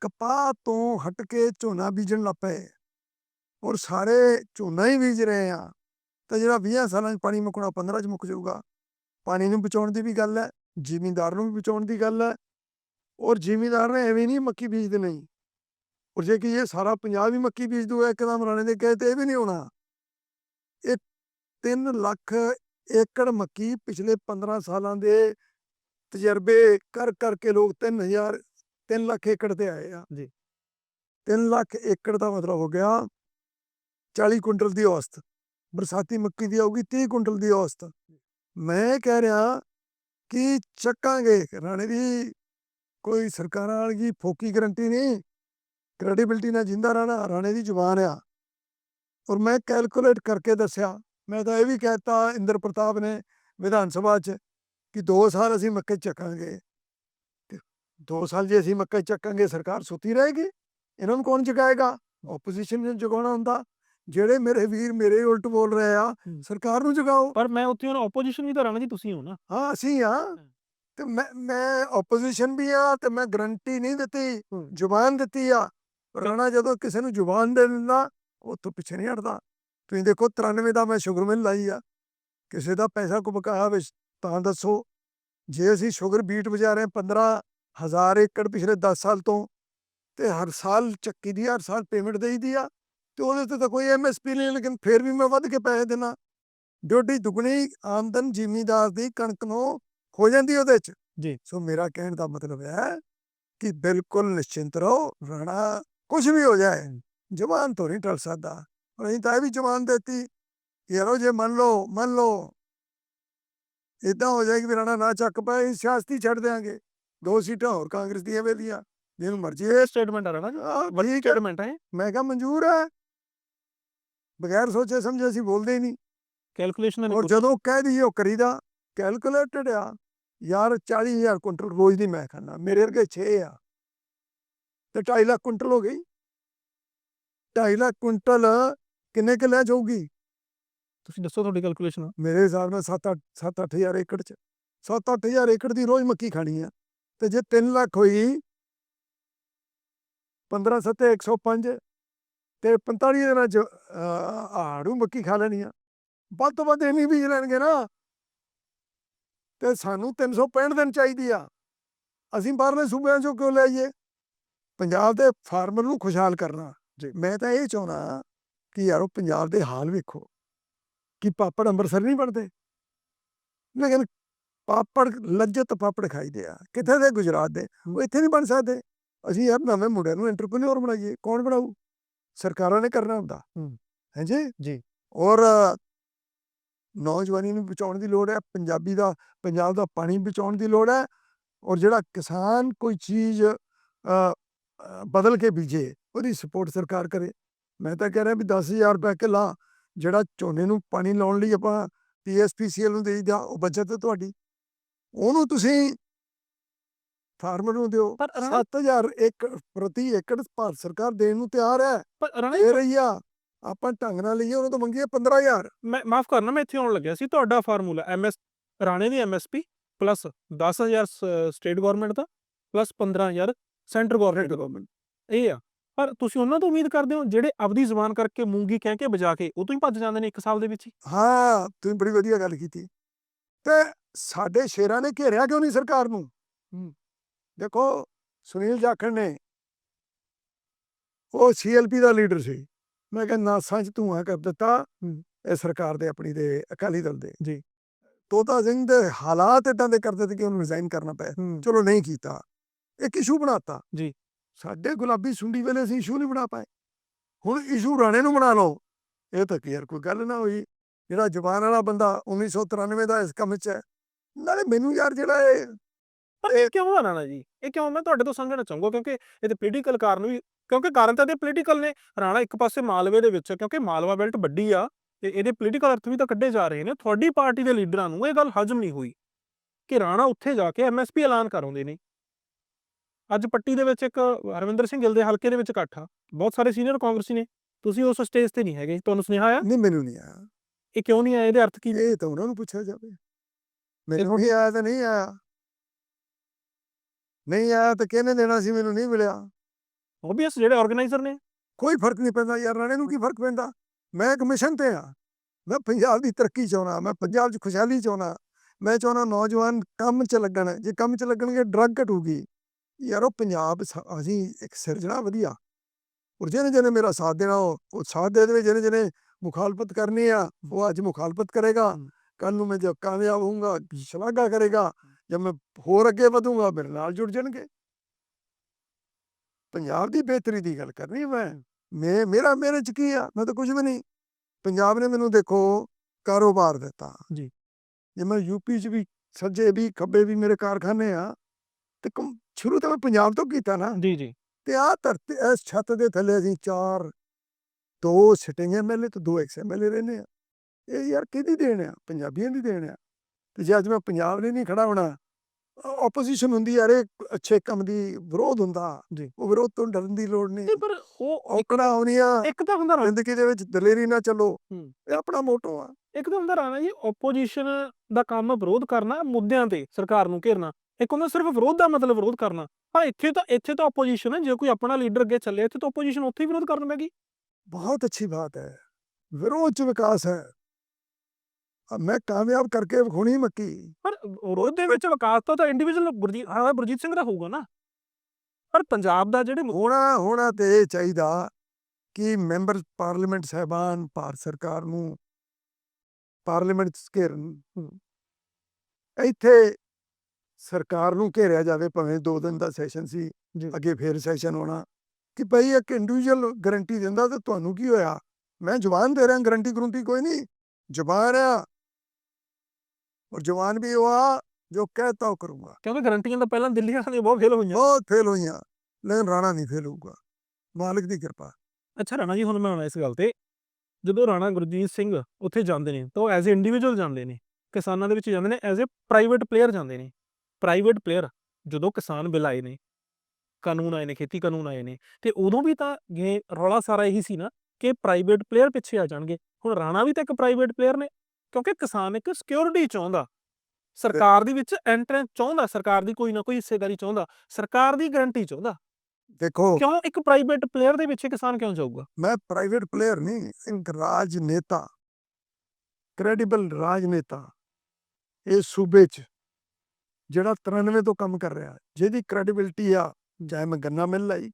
A: ਕਪਾਹ ਤੋਂ ਹਟ ਕੇ ਝੋਨਾ ਬੀਜਣ ਲੱਗ ਪਏ ਔਰ ਸਾਰੇ ਝੋਨਾ ਹੀ ਬੀਜ ਰਹੇ ਆ ਤਾਂ ਜਿਹੜਾ 20 ਸਾਲਾਂ 'ਚ ਪਾਣੀ ਮੁੱਕਣਾ 15 'ਚ ਮੁੱਕ ਜਾਊਗਾ। ਪਾਣੀ ਨੂੰ ਬਚਾਉਣ ਦੀ ਵੀ ਗੱਲ ਹੈ ਜ਼ਿਮੀਂਦਾਰ ਨੂੰ ਵੀ ਬਚਾਉਣ ਦੀ ਗੱਲ ਹੈ ਔਰ ਜ਼ਿਮੀਂਦਾਰ ਨੇ ਐਵੇਂ ਨਹੀਂ ਮੱਕੀ ਬੀਜਦੇ ਨਹੀਂ ਔਰ ਜੇ ਕਿ ਇਹ ਸਾਰਾ ਪੰਜਾਬ ਹੀ ਮੱਕੀ ਬੀਜ ਦੂਗਾ ਇੱਕਦਮ ਰਾਣੇ ਦੇ ਕਹੇ ਤੇ ਇਹ ਵੀ ਨਹੀਂ ਹੋਣਾ। ਇਹ 3 ਲੱਖ ਏਕੜ ਮੱਕੀ ਪਿਛਲੇ 15 ਸਾਲਾਂ ਦੇ ਤਜਰਬੇ ਕਰ ਕਰਕੇ ਲੋਕ 3000 3 ਲੱਖ ਏਕੜ ਤੇ ਆਏ ਆ।
B: ਜੀ।
A: 3 ਲੱਖ ਏਕੜ ਦਾ ਮਤਲਬ ਹੋ ਗਿਆ 40 ਕੁਇੰਟਲ ਦੀ ਔਸਤ। ਬਰਸਾਤੀ ਮੱਕੀ ਦੀ ਆਊਗੀ 30 ਕੁਇੰਟਲ ਦੀ ਔਸਤ। ਮੈਂ ਕਹਿ ਰਿਹਾ ਕਿ ਚੱਕਾਂਗੇ ਰਾਣੇ ਦੀ ਕੋਈ ਸਰਕਾਰਾਂ ਵਾਲੀ ਫੋਕੀ ਗਰੰਟੀ ਨਹੀਂ? ਕ੍ਰੈਡੀਬਿਲਟੀ ਨਾਲ ਜਿੰਦਾ ਰਹਿਣਾ ਰਾਣੇ ਦੀ ਜ਼ੁਬਾਨ ਆ। ਔਰ ਮੈਂ ਕੈਲਕੂਲੇਟ ਕਰਕੇ ਦੱਸਿਆ ਮੈਂ ਤਾਂ ਇਹ ਵੀ ਕਹਿਤਾ ਇੰਦਰ ਪ੍ਰਤਾਪ ਨੇ ਵਿਧਾਨ ਸਭਾ 'ਚ ਕਿ 2 ਸਾਲ ਅਸੀਂ ਮੱਕੇ ਚੱਕਾਂਗੇ। ਤੇ 2 ਸਾਲ ਜੇ ਅਸੀਂ ਮੱਕੇ ਚੱਕਾਂਗੇ ਸਰਕਾਰ ਸੁੱਤੀ ਰਹੇਗੀ? ਇਹਨਾਂ ਨੂੰ ਕੌਣ ਜਗਾਏਗਾ? ਆਪੋਜੀਸ਼ਨ ਨੇ ਜਗਾਉਣਾ ਹੁੰਦਾ। ਜਿਹੜੇ ਮੇਰੇ ਵੀਰ ਮੇਰੇ ਉਲਟ ਬੋਲ ਰਹੇ ਆ। ਸਰਕਾਰ ਨੂੰ ਜਗਾਓ।
B: ਪਰ ਮੈਂ ਉੱਥੇ ਹੁਣ ਆਪੋਜੀਸ਼ਨ ਵੀ ਤਾਂ ਰਾਣਾ ਜੀ ਤੁਸੀਂ ਹੋ ਨਾ।
A: ਹਾਂ ਅਸੀਂ ਆ ਤੇ ਮੈਂ ਮੈਂ ਆਪੋਜੀਸ਼ਨ ਵੀ ਆ ਤੇ ਮੈਂ ਗਰੰਟੀ ਨਹੀਂ ਦਿੱਤੀ। ਜ਼ੁਬਾਨ ਦਿੱਤੀ ਆ। ਰਾਣਾ ਜਦੋਂ ਕਿਸੇ ਨੂੰ ਜ਼ੁਬਾਨ ਦੇ ਦਿੰਦਾ ਉੱਥੋਂ ਪਿੱਛੇ ਨਹੀਂ ਹਟਦਾ। ਤੁਸੀਂ ਦੇਖੋ 93 ਦਾ ਮੈਂ ਸ਼ੂਗਰ ਮਿਲ ਲਾਈ ਆ। ਕਿਸੇ ਦਾ ਪੈਸਾ ਕੋ ਬਕਾਇਆ ਵਿੱਚ ਤਾਂ ਦੱਸੋ। ਜੇ ਅਸੀਂ ਸ਼ੂਗਰ ਬੀਟ ਵਜਾ ਰਹੇ 15000 ਏਕੜ ਪਿਛਲੇ 10 ਸਾਲ ਤੋਂ ਤੇ ਹਰ ਸਾਲ ਚੱਕੀ ਦੀ ਹਰ ਸਾਲ ਪੇਮੈਂਟ ਦੇਈਦੀ ਆ ਤੇ ਉਹਦੇ ਤੇ ਤਾਂ ਕੋਈ ਐਮਐਸਪੀ ਨਹੀਂ ਲੇਕਿਨ ਫਿਰ ਵੀ ਮੈਂ ਵੱਧ ਕੇ ਪੈਸੇ ਦੇਣਾ। ਡੋਡੀ ਦੁਗਣੀ ਆਮਦਨ ਜ਼ਿਮੀਂਦਾਰ ਦੀ ਕਣਕ ਨੂੰ ਹੋ ਜਾਂਦੀ ਉਹਦੇ ਚ।
B: ਜੀ।
A: ਸੋ ਮੇਰਾ ਕਹਿਣ ਦਾ ਮਤਲਬ ਹੈ ਕਿ ਬਿਲਕੁਲ ਨਿਸ਼ਚਿੰਤ ਰਹੋ ਰਾਣਾ ਕੁਝ ਵੀ ਹੋ ਜਾਏ ਜ਼ਬਾਨ ਤੋਂ ਨਹੀਂ ਟਲ ਸਕਦਾ। ਅਸੀਂ ਤਾਂ ਇਹ ਵੀ ਜ਼ਬਾਨ ਦਿੱਤੀ ਯਾਰੋ ਜੇ ਮੰਨ ਲਓ ਮੰਨ ਲਓ। ਇਦਾਂ ਹੋ ਜਾਏ ਕਿ ਵੀ ਰਾਣਾ ਨਾ ਚੱਕ ਪਾਏ ਸਿਆਸਤੀ ਛੱਡ ਦਿਆਂਗੇ। ਦੋ ਸੀਟਾਂ ਹੋਰ ਕਾਂਗਰਸ ਦੀਆਂ ਵੇਲੀਆਂ ਜਿਹਨੂੰ ਮਰਜ਼ੀ ਇਹ
B: ਸਟੇਟਮੈਂਟ ਆ ਰਾਣਾ
A: ਹੈ।
B: ਸਟੇਟਮੈਂਟ ਹੈ
A: ਮੈਂ ਕਿਹਾ ਮਨਜ਼ੂਰ ਹੈ। ਬਗੈਰ ਸੋਚੇ ਸਮਝੇ ਅਸੀਂ ਬੋਲਦੇ ਹੀ ਨਹੀਂ।
B: ਕੈਲਕੂਲੇਸ਼ਨ
A: ਔਰ ਜਦੋਂ ਕਹਿ ਦਈਏ ਉਹ ਕਰੀਦਾ ਕੈਲਕੂਲੇਟਡ ਆ ਯਾਰ 40000 ਕੁਇੰਟਲ ਰੋਜ਼ ਦੀ ਮੈਂ ਖਾਂਦਾ ਮੇਰੇ ਵਰਗੇ 6 ਆ। ਤੇ 2.5 ਲੱਖ ਕੁਇੰਟਲ ਹੋ ਗਈ। 2.5 ਲੱਖ ਕੁਇੰਟਲ ਕਿੰਨੇ ਕਿੱਲੇ ਜਾਊਗੀ
B: ਤੁਸੀਂ ਦੱਸੋ ਤੁਹਾਡੀ ਕੈਲਕੂਲੇਸ਼ਨ
A: ਮੇਰੇ ਹਿਸਾਬ ਨਾਲ 7 7 8000 ਏਕੜ ਚ। 7 8000 ਏਕੜ ਦੀ ਰੋਜ਼ ਮੱਕੀ ਖਾਣੀ ਆ। ਤੇ ਜੇ 3 ਲੱਖ ਹੋਈ 15 7 105 ਤੇ 45 ਦਿਨਾਂ ਚ ਆੜੂ ਮੱਕੀ ਖਾ ਲੈਣੀ ਆ। ਵੱਧ ਤੋਂ ਵੱਧ ਇੰਨੀ ਬੀਜ ਲੈਣਗੇ ਨਾ। ਤੇ ਸਾਨੂੰ 365 ਦਿਨ ਚਾਹੀਦੀ ਆ। ਅਸੀਂ ਬਾਹਰਲੇ ਸੂਬਿਆਂ ਚੋਂ ਕਿਉਂ ਲਈਏ ਪੰਜਾਬ ਦੇ ਫਾਰਮਰ ਨੂੰ ਖੁਸ਼ਹਾਲ ਕਰਨਾ।
B: ਜੀ।
A: ਮੈਂ ਤਾਂ ਇਹ ਚਾਹੁੰਦਾ ਕਿ ਯਾਰੋ ਪੰਜਾਬ ਦੇ ਹਾਲ ਵੇਖੋ ਕਿ ਪਾਪੜ ਅੰਮ੍ਰਿਤਸਰ ਨਹੀਂ ਬਣਦੇ। ਲੇਕਿਨ ਪਾਪੜ ਲੱਜਤ ਪਾਪੜ ਖਾਈਦੇ ਆ। ਕਿੱਥੇ ਦੇ? ਗੁਜਰਾਤ ਦੇ। ਉਹ ਇੱਥੇ ਨਹੀਂ ਬਣ ਸਕਦੇ। ਅਸੀਂ ਯਾਰ ਨਵੇਂ ਮੁੰਡਿਆਂ ਨੂੰ ਐਂਟਰਪ੍ਰੀਨਿਓਰ ਬਣਾਈਏ। ਕੌਣ ਬਣਾਊ? ਸਰਕਾਰਾਂ ਨੇ ਕਰਨਾ ਹੁੰਦਾ। ਹਾਂਜੀ
B: ਜੀ।
A: ਔਰ ਨੌਜਵਾਨੀ ਨੂੰ ਬਚਾਉਣ ਦੀ ਲੋੜ ਹੈ ਪੰਜਾਬੀ ਦਾ ਪੰਜਾਬ ਦਾ ਪਾਣੀ ਬਚਾਉਣ ਦੀ ਲੋੜ ਹੈ ਔਰ ਜਿਹੜਾ ਕਿਸਾਨ ਕੋਈ ਚੀਜ਼ ਬਦਲ ਕੇ ਬੀਜੇ ਉਹਦੀ ਸਪੋਰਟ ਸਰਕਾਰ ਕਰੇ। ਮੈਂ ਤਾਂ ਕਹਿ ਰਿਹਾ ਵੀ 10000 ਰੁਪਏ ਕਿੱਲਾ ਜਿਹੜਾ ਝੋਨੇ ਨੂੰ ਪਾਣੀ ਲਾਉਣ ਲਈ ਆਪਾਂ ਪੀਐਸਪੀਸੀਐਲ ਨੂੰ ਦੇਈਦਾ ਉਹ ਬਚਤ ਹੈ ਤੁਹਾਡੀ। ਉਹਨੂੰ ਤੁਸੀਂ ਫਾਰਮਰ ਨੂੰ ਦਿਓ।
B: ਪਰ ਰਾਣਾ
A: 7000 ਏਕੜ ਪ੍ਰਤੀ ਏਕੜ ਭਾਰਤ ਸਰਕਾਰ ਦੇਣ ਨੂੰ ਤਿਆਰ ਹੈ। ਦੇ ਰਹੀ ਆ। ਆਪਾਂ ਢੰਗ ਨਾਲ ਲਈਏ ਉਹਨੂੰ ਤਾਂ ਮੰਗੀਏ 15000
B: ਮੈਂ ਮਾਫ ਕਰਨਾ ਮੈਂ ਇੱਥੇ ਆਉਣ ਲੱਗਿਆ ਸੀ ਤੁਹਾਡਾ ਫਾਰਮੂਲਾ ਐਮਐਸ ਰਾਣੇ ਦੀ ਐਮਐਸਪੀ ਪਲੱਸ 10000 ਸਟੇਟ ਗਵਰਨਮੈਂਟ ਦਾ ਪਲੱਸ 15000 ਸੈਂਟਰ ਗਵਰਨਮੈਂਟ ਇਹ ਆ ਪਰ ਤੁਸੀਂ ਉਹਨਾਂ ਤੋਂ ਉਮੀਦ ਕਰਦੇ ਹੋ ਜਿਹੜੇ ਆਪਦੀ ਜ਼ੁਬਾਨ ਕਰਕੇ ਮੂੰਗੀ ਕਹਿ ਕੇ ਬਜਾ ਕੇ ਉਹ ਤੋਂ ਹੀ ਭੱਜ ਜਾਂਦੇ ਨੇ ਇੱਕ ਸਾਲ ਦੇ ਵਿੱਚ ਹੀ?
A: ਹਾਂ ਤੁਸੀਂ ਬੜੀ ਵਧੀਆ ਗੱਲ ਕੀਤੀ। ਤੇ ਸਾਡੇ ਸ਼ੇਰਾਂ ਨੇ ਘੇਰਿਆ ਕਿਉਂ ਨਹੀਂ ਸਰਕਾਰ ਨੂੰ। ਦੇਖੋ ਸੁਨੀਲ ਜਾਖੜ ਨੇ ਉਹ ਸੀਐਲਪੀ ਦਾ ਲੀਡਰ ਸੀ। ਮੈਂ ਕਿਹਾ ਨਾਸਾਂ ਚ ਧੂਆਂ ਕਰ ਦਿੱਤਾ। ਇਹ ਸਰਕਾਰ ਦੇ ਆਪਣੀ ਦੇ ਅਕਾਲੀ ਦਲ ਦੇ।
B: ਜੀ।
A: ਤੋਤਾ ਸਿੰਘ ਦੇ ਹਾਲਾਤ ਇਦਾਂ ਦੇ ਕਰ ਦਿੱਤੇ ਕਿ ਉਹਨੂੰ ਰਿਜ਼ਾਈਨ ਕਰਨਾ ਪਿਆ ਚਲੋ ਨਹੀਂ ਕੀਤਾ। ਇੱਕ ਇਸ਼ੂ ਬਣਾਤਾ।
B: ਜੀ।
A: ਸਾਡੇ ਗੁਲਾਬੀ ਸੁੰਡੀ ਵੇਲੇ ਅਸੀਂ ਇਸ਼ੂ ਨਹੀਂ ਬਣਾ ਪਾਏ। ਹੁਣ ਇਸ਼ੂ ਰਾਣੇ ਨੂੰ ਬਣਾ ਲਓ। ਇਹ ਤਾਂ ਯਾਰ ਕੋਈ ਗੱਲ ਨਾ ਹੋਈ। ਜਿਹੜਾ ਜ਼ਬਾਨ ਵਾਲਾ ਬੰਦਾ 1993 ਦਾ ਇਸ ਕੰਮ 'ਚ ਹੈ। ਨਾਲੇ ਮੈਨੂੰ ਯਾਰ ਜਿਹੜਾ ਇਹ
B: ਪਰ ਇਹ ਕਿਉਂ ਰਾਣਾ ਜੀ? ਇਹ ਕਿਉਂ? ਮੈਂ ਤੁਹਾਡੇ ਤੋਂ ਸਮਝਣਾ ਚਾਹੂੰਗਾ ਕਿਉਂਕਿ ਇਹਦੇ ਪੋਲੀਟੀਕਲ ਕਾਰਨ ਵੀ ਕਿਉਂਕਿ ਕਾਰਨ ਤਾਂ ਇਹਦੇ ਪੋਲੀਟੀਕਲ ਨੇ। ਰਾਣਾ ਇੱਕ ਪਾਸੇ ਮਾਲਵੇ ਦੇ ਵਿੱਚ ਕਿਉਂਕਿ ਮਾਲਵਾ ਬੈਲਟ ਵੱਡੀ ਆ ਤੇ ਇਹਦੇ ਪੋਲੀਟੀਕਲ ਅਰਥ ਵੀ ਤਾਂ ਕੱਢੇ ਜਾ ਰਹੇ ਨੇ। ਤੁਹਾਡੀ ਪਾਰਟੀ ਦੇ ਲੀਡਰਾਂ ਨੂੰ ਇਹ ਗੱਲ ਹਜਮ ਨਹੀਂ ਹੋਈ ਕਿ ਰਾਣਾ ਉੱਥੇ ਜਾ ਕੇ ਐਮਐਸਪੀ ਐਲਾਨ ਕਰਾਉਂਦੇ ਨੇ। ਅੱਜ ਪੱਟੀ ਦੇ ਵਿੱਚ ਇੱਕ ਹਰਵਿੰਦਰ ਸਿੰਘ ਗਿੱਲ ਦੇ ਹਲਕੇ ਦੇ ਵਿੱਚ ਇਕੱਠ ਆ। ਬਹੁਤ ਸਾਰੇ ਸੀਨੀਅਰ ਕਾਂਗਰਸੀ ਨੇ। ਤੁਸੀਂ ਉਸ ਸਟੇਜ ਤੇ ਨਹੀਂ ਹੈਗੇ। ਤੁਹਾਨੂੰ ਸੁਨੇਹਾ ਆਇਆ?
A: ਨਹੀਂ ਮੈਨੂੰ ਨਹੀਂ ਆਇਆ।
B: ਇਹ ਕਿਉਂ ਨਹੀਂ ਆਇਆ? ਇਹਦੇ ਅਰਥ ਕੀ
A: ਇਹ ਤਾਂ ਉਹਨਾਂ ਨੂੰ ਪੁੱਛਿਆ ਜਾਵੇ। ਮੈਨੂੰ ਵੀ ਆਇਆ ਤਾਂ ਨਹੀਂ ਆਇਆ। ਨਹੀਂ ਆਇਆ ਤਾਂ ਕਿਹਨੇ ਦੇਣਾ ਸੀ? ਮੈਨੂੰ ਨਹੀਂ ਮਿਲਿਆ।
B: ਓਬਵੀਅਸ ਜਿਹੜੇ ਆਰਗੇਨਾਈਜ਼ਰ ਨੇ।
A: ਕੋਈ ਫ਼ਰਕ ਨਹੀਂ ਪੈਂਦਾ ਯਾਰ ਰਾਣੇ ਨੂੰ ਕੀ ਫ਼ਰਕ ਪੈਂਦਾ? ਮੈਂ ਇੱਕ ਮਿਸ਼ਨ ਤੇ ਆ ਮੈਂ ਪੰਜਾਬ ਦੀ ਤਰੱਕੀ ਚਾਹੁੰਦਾ ਮੈਂ ਪੰਜਾਬ 'ਚ ਖੁਸ਼ਹਾਲੀ ਚਾਹੁੰਦਾ। ਮੈਂ ਚਾਹੁੰਦਾ ਨੌਜਵਾਨ ਕੰਮ 'ਚ ਲੱਗਣ ਜੇ ਕੰਮ 'ਚ ਲੱਗਣਗੇ ਡਰੱਗ ਘਟੂਗੀ। ਯਾਰੋ ਪੰਜਾਬ ਸ- ਅਸੀਂ ਇੱਕ ਸਿਰਜਣਾ ਵਧੀਆ। ਔਰ ਜਿਹਨੇ ਜਿਹਨੇ ਮੇਰਾ ਸਾਥ ਦੇਣਾ ਉਹ ਉਹ ਸਾਥ ਦੇ ਦੇਵੇ ਜਿਹਨੇ ਜਿਹਨੇ ਮੁਖਾਲਫਤ ਕਰਨੀ ਆ ਉਹ ਅੱਜ ਮੁਖਾਲਫਤ ਕਰੇਗਾ। ਕੱਲ ਨੂੰ ਮੈਂ ਜਦ ਕਾਮਯਾਬ ਹੋਊਂਗਾ ਸ਼ਲਾਘਾ ਕਰੇਗਾ। ਜਦ ਮੈਂ ਹੋਰ ਅੱਗੇ ਵਧੂੰਗਾ ਮੇਰੇ ਨਾਲ ਜੁੜ ਜਾਣਗੇ। ਪੰਜਾਬ ਦੀ ਬਿਹਤਰੀ ਦੀ ਗੱਲ ਕਰਨੀ ਮੈਂ। ਮੈਂ ਮੇਰਾ ਮੇਰੇ ਚ ਕੀ ਆ? ਮੈਂ ਤਾਂ ਕੁਝ ਵੀ ਨਹੀਂ। ਪੰਜਾਬ ਨੇ ਮੈਨੂੰ ਦੇਖੋ ਕਾਰੋਬਾਰ ਦਿੱਤਾ।
B: ਜੀ।
A: ਜੇ ਮੈਂ ਯੂਪੀ ਚ ਵੀ ਸੱਜੇ ਵੀ ਖੱਬੇ ਵੀ ਮੇਰੇ ਕਾਰਖਾਨੇ ਆ ਤੇ ਸ਼ੁਰੂ ਤਾਂ ਮੈਂ ਪੰਜਾਬ ਤੋਂ ਕੀਤਾ ਨਾ।
B: ਜੀ ਜੀ।
A: ਤੇ ਆ ਧਰਤੀ ਇਸ ਛੱਤ ਦੇ ਥੱਲੇ ਅਸੀਂ ਚਾਰ ਦੋ ਸਿਟਿੰਗ ਐਮਐਲਏ ਤੇ ਦੋ ਐਕਸ ਐਮਐਲਏ ਰਹਿੰਦੇ ਆ। ਇਹ ਯਾਰ ਕਿਹਦੀ ਦੇਣ ਆ? ਪੰਜਾਬੀਆਂ ਦੀ ਦੇਣ ਆ। ਤੇ ਜੇ ਅੱਜ ਮੈਂ ਪੰਜਾਬ ਨੇ ਨਹੀਂ ਖੜਾ ਹੋਣਾ ਆਪੋਜੀਸ਼ਨ ਹੁੰਦੀ ਯਾਰ ਇਹ ਅੱਛੇ ਕੰਮ ਦੀ ਵਿਰੋਧ ਹੁੰਦਾ।
B: ਜੀ।
A: ਉਹ ਵਿਰੋਧ ਤੋਂ ਡਰਨ ਦੀ ਲੋੜ ਨਹੀਂ।
B: ਪਰ ਉਹ
A: ਔਕੜਾ ਹੋਣੀਆਂ
B: ਇੱਕ ਤਾਂ ਹੁੰਦਾ
A: ਜ਼ਿੰਦਗੀ ਦੇ ਵਿੱਚ ਦਲੇਰੀ ਨਾ ਚੱਲੋ। ਇਹ ਆਪਣਾ ਮੋਟੋ ਆ।
B: ਇੱਕ ਤਾਂ ਹੁੰਦਾ ਰਾਣਾ ਜੀ ਆਪੋਜੀਸ਼ਨ ਦਾ ਕੰਮ ਵਿਰੋਧ ਕਰਨਾ ਮੁੱਦਿਆਂ ਤੇ ਸਰਕਾਰ ਨੂੰ ਘੇਰਨਾ। ਇੱਕ ਹੁੰਦਾ ਸਿਰਫ ਵਿਰੋਧ ਦਾ ਮਤਲਬ ਵਿਰੋਧ ਕਰਨਾ। ਪਰ ਇੱਥੇ ਤਾਂ ਇੱਥੇ ਤਾਂ ਆਪੋਜੀਸ਼ਨ ਹੈ। ਜੇ ਕੋਈ ਆਪਣਾ ਲੀਡਰ ਅੱਗੇ ਚੱਲੇ ਇੱਥੇ ਤਾਂ ਆਪੋਜੀਸ਼ਨ ਉੱਥੇ ਹੀ ਵਿਰੋਧ ਕਰਨ ਲੱਗੀ
A: ਬਹੁਤ ਅੱਛੀ ਬਾਤ ਹੈ। ਵਿਰੋਧ ਚ ਵਿਕਾਸ ਹੈ। ਮੈਂ ਕਾਮਯਾਬ ਕਰਕੇ ਵਿਖਾਉਣੀ ਮੱਕੀ।
B: ਪਰ ਵਿਰੋਧ ਦੇ ਵਿੱਚ ਵਿਕਾਸ ਤਾਂ ਤਾਂ ਇੰਡੀਵਿਜੂਅਲ ਗੁਰਜੀਤ ਹਾਂ ਗੁਰਜੀਤ ਸਿੰਘ ਦਾ ਹੋਊਗਾ ਨਾ। ਪਰ ਪੰਜਾਬ ਦਾ ਜਿਹੜੇ
A: ਹੋਣਾ ਹੋਣਾ ਤੇ ਇਹ ਚਾਹੀਦਾ ਕਿ ਮੈਂਬਰ ਪਾਰਲੀਮੈਂਟ ਸਾਹਿਬਾਨ ਭਾਰਤ ਸਰਕਾਰ ਨੂੰ ਪਾਰਲੀਮੈਂਟ ਘੇਰਨ ਇੱਥੇ ਸਰਕਾਰ ਨੂੰ ਘੇਰਿਆ ਜਾਵੇ ਭਾਵੇਂ ਦੋ ਦਿਨ ਦਾ ਸੈਸ਼ਨ ਸੀ। ਅੱਗੇ ਫੇਰ ਸੈਸ਼ਨ ਹੋਣਾ ਕਿ ਭਈ ਇੱਕ ਇੰਡੀਵਿਜੂਅਲ ਗਾਰੰਟੀ ਦਿੰਦਾ ਤੇ ਤੁਹਾਨੂੰ ਕੀ ਹੋਇਆ? ਮੈਂ ਜਵਾਨ ਦੇ ਰਿਹਾ ਗਾਰੰਟੀ ਗਰੰਟੀ ਕੋਈ ਨਹੀਂ ਜ਼ਬਾਨ ਆ। ਔਰ ਜਵਾਨ ਵੀ ਉਹ ਆ ਜੋ ਕਹਿਤਾ ਉਹ ਕਰੂੰਗਾ।
B: ਕਿਉਂਕਿ ਗਰੰਟੀਆਂ ਤਾਂ ਪਹਿਲਾਂ ਦਿੱਲੀ ਵਾਲਿਆਂ ਦੀਆਂ ਬਹੁਤ ਫੇਲ ਹੋਈਆਂ।
A: ਬਹੁਤ ਫੇਲ ਹੋਈਆਂ ਲੇਕਿਨ ਰਾਣਾ ਨਹੀਂ ਫੇਲ ਹੋਊਗਾ। ਮਾਲਕ ਦੀ ਕਿਰਪਾ।
B: ਅੱਛਾ ਰਾਣਾ ਜੀ ਹੁਣ ਮੈਂ ਆਉਣਾ ਇਸ ਗੱਲ ਤੇ। ਜਦੋਂ ਰਾਣਾ ਗੁਰਜੀਤ ਸਿੰਘ ਉੱਥੇ ਜਾਂਦੇ ਨੇ ਤਾਂ ਉਹ ਐਜ਼ ਅ ਇੰਡੀਵਿਜੂਅਲ ਜਾਂਦੇ ਨੇ। ਕਿਸਾਨਾਂ ਦੇ ਵਿੱਚ ਜਾਂਦੇ ਨੇ ਐਜ਼ ਅ ਪ੍ਰਾਈਵੇਟ ਪਲੇਅਰ ਜਾਂਦੇ ਨੇ। ਪ੍ਰਾਈਵੇਟ ਪਲੇਅਰ ਜਦੋਂ ਕਿਸਾਨ ਬਿੱਲ ਆਏ ਨੇ ਕਾਨੂੰਨ ਆਏ ਨੇ ਖੇਤੀ ਕਾਨੂੰਨ ਆਏ ਨੇ ਤੇ ਉਦੋਂ ਵੀ ਤਾਂ ਇਹ ਰੌਲਾ ਸਾਰਾ ਇਹੀ ਸੀ ਨਾ ਕਿ ਪ੍ਰਾਈਵੇਟ ਪਲੇਅਰ ਪਿੱਛੇ ਆ ਜਾਣਗੇ। ਹੁਣ ਰਾਣਾ ਵੀ ਤਾਂ ਇੱਕ ਪ੍ਰਾਈਵੇਟ ਪਲੇਅਰ ਨੇ ਕਿਉਂਕਿ ਕਿਸਾਨ ਇੱਕ ਸਿਕਿਉਰਿਟੀ ਚਾਹੁੰਦਾ। ਸਰਕਾਰ ਦੀ ਵਿੱਚ ਐਂਟਰੈਂਸ ਚਾਹੁੰਦਾ ਸਰਕਾਰ ਦੀ ਕੋਈ ਨਾ ਕੋਈ ਹਿੱਸੇਦਾਰੀ ਚਾਹੁੰਦਾ ਸਰਕਾਰ ਦੀ ਗਾਰੰਟੀ ਚਾਹੁੰਦਾ।
A: ਦੇਖੋ
B: ਕਿਉਂ? ਇੱਕ ਪ੍ਰਾਈਵੇਟ ਪਲੇਅਰ ਦੇ ਪਿੱਛੇ ਕਿਸਾਨ ਕਿਉਂ ਜਾਊਗਾ?
A: ਮੈਂ ਪ੍ਰਾਈਵੇਟ ਪਲੇਅਰ ਨਹੀਂ ਇੱਕ ਰਾਜਨੇਤਾ ਕ੍ਰੈਡੀਬਲ ਰਾਜਨੇਤਾ ਇਹ ਸੂਬੇ 'ਚ ਜਿਹੜਾ 93 ਤੋਂ ਕੰਮ ਕਰ ਰਿਹਾ ਜਿਹਦੀ ਕ੍ਰੈਡੀਬਿਲਟੀ ਆ ਚਾਹੇ ਮੈਂ ਗੰਨਾ ਮਿਲ ਲਾਈ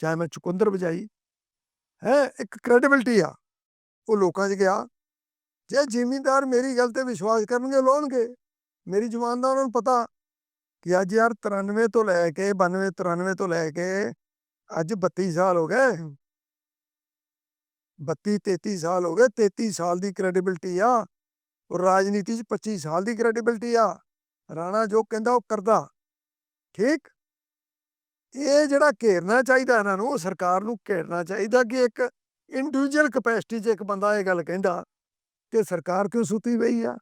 A: ਚਾਹੇ ਮੈਂ ਚੁਕੰਦਰ ਵਜਾਈ ਹੈ ਇੱਕ ਕ੍ਰੈਡੀਬਿਲਟੀ ਆ ਉਹ ਲੋਕਾਂ 'ਚ ਗਿਆ ਜੇ ਜ਼ਿਮੀਂਦਾਰ ਮੇਰੀ ਗੱਲ ਤੇ ਵਿਸ਼ਵਾਸ ਕਰਨਗੇ, ਲਾਉਣਗੇ। ਮੇਰੀ ਜ਼ੁਬਾਨ ਦਾ ਉਹਨਾਂ ਨੂੰ ਪਤਾ ਕਿ ਅੱਜ ਯਾਰ 93 ਤੋਂ ਲੈ ਕੇ 92 93 ਤੋਂ ਲੈ ਕੇ ਅੱਜ 32 ਸਾਲ ਹੋ ਗਏ। 32 33 ਸਾਲ ਹੋ ਗਏ। 33 ਸਾਲ ਦੀ ਕ੍ਰੈਡੀਬਿਲਟੀ ਆ। ਔਰ ਰਾਜਨੀਤੀ 'ਚ 25 ਸਾਲ ਦੀ ਕ੍ਰੈਡੀਬਿਲਟੀ ਆ। ਰਾਣਾ ਜੋ ਕਹਿੰਦਾ ਉਹ ਕਰਦਾ। ਠੀਕ? ਇਹ ਜਿਹੜਾ ਘੇਰਨਾ ਚਾਹੀਦਾ ਇਹਨਾਂ ਨੂੰ ਸਰਕਾਰ ਨੂੰ ਘੇਰਨਾ ਚਾਹੀਦਾ ਕਿ ਇੱਕ ਇੰਡੀਵਿਜੂਅਲ ਕਪੈਸਿਟੀ 'ਚ ਇੱਕ ਬੰਦਾ ਇਹ ਗੱਲ ਕਹਿੰਦਾ। ਕਿ ਸਰਕਾਰ ਕਿਉਂ ਸੁੱਤੀ ਪਈ ਆ?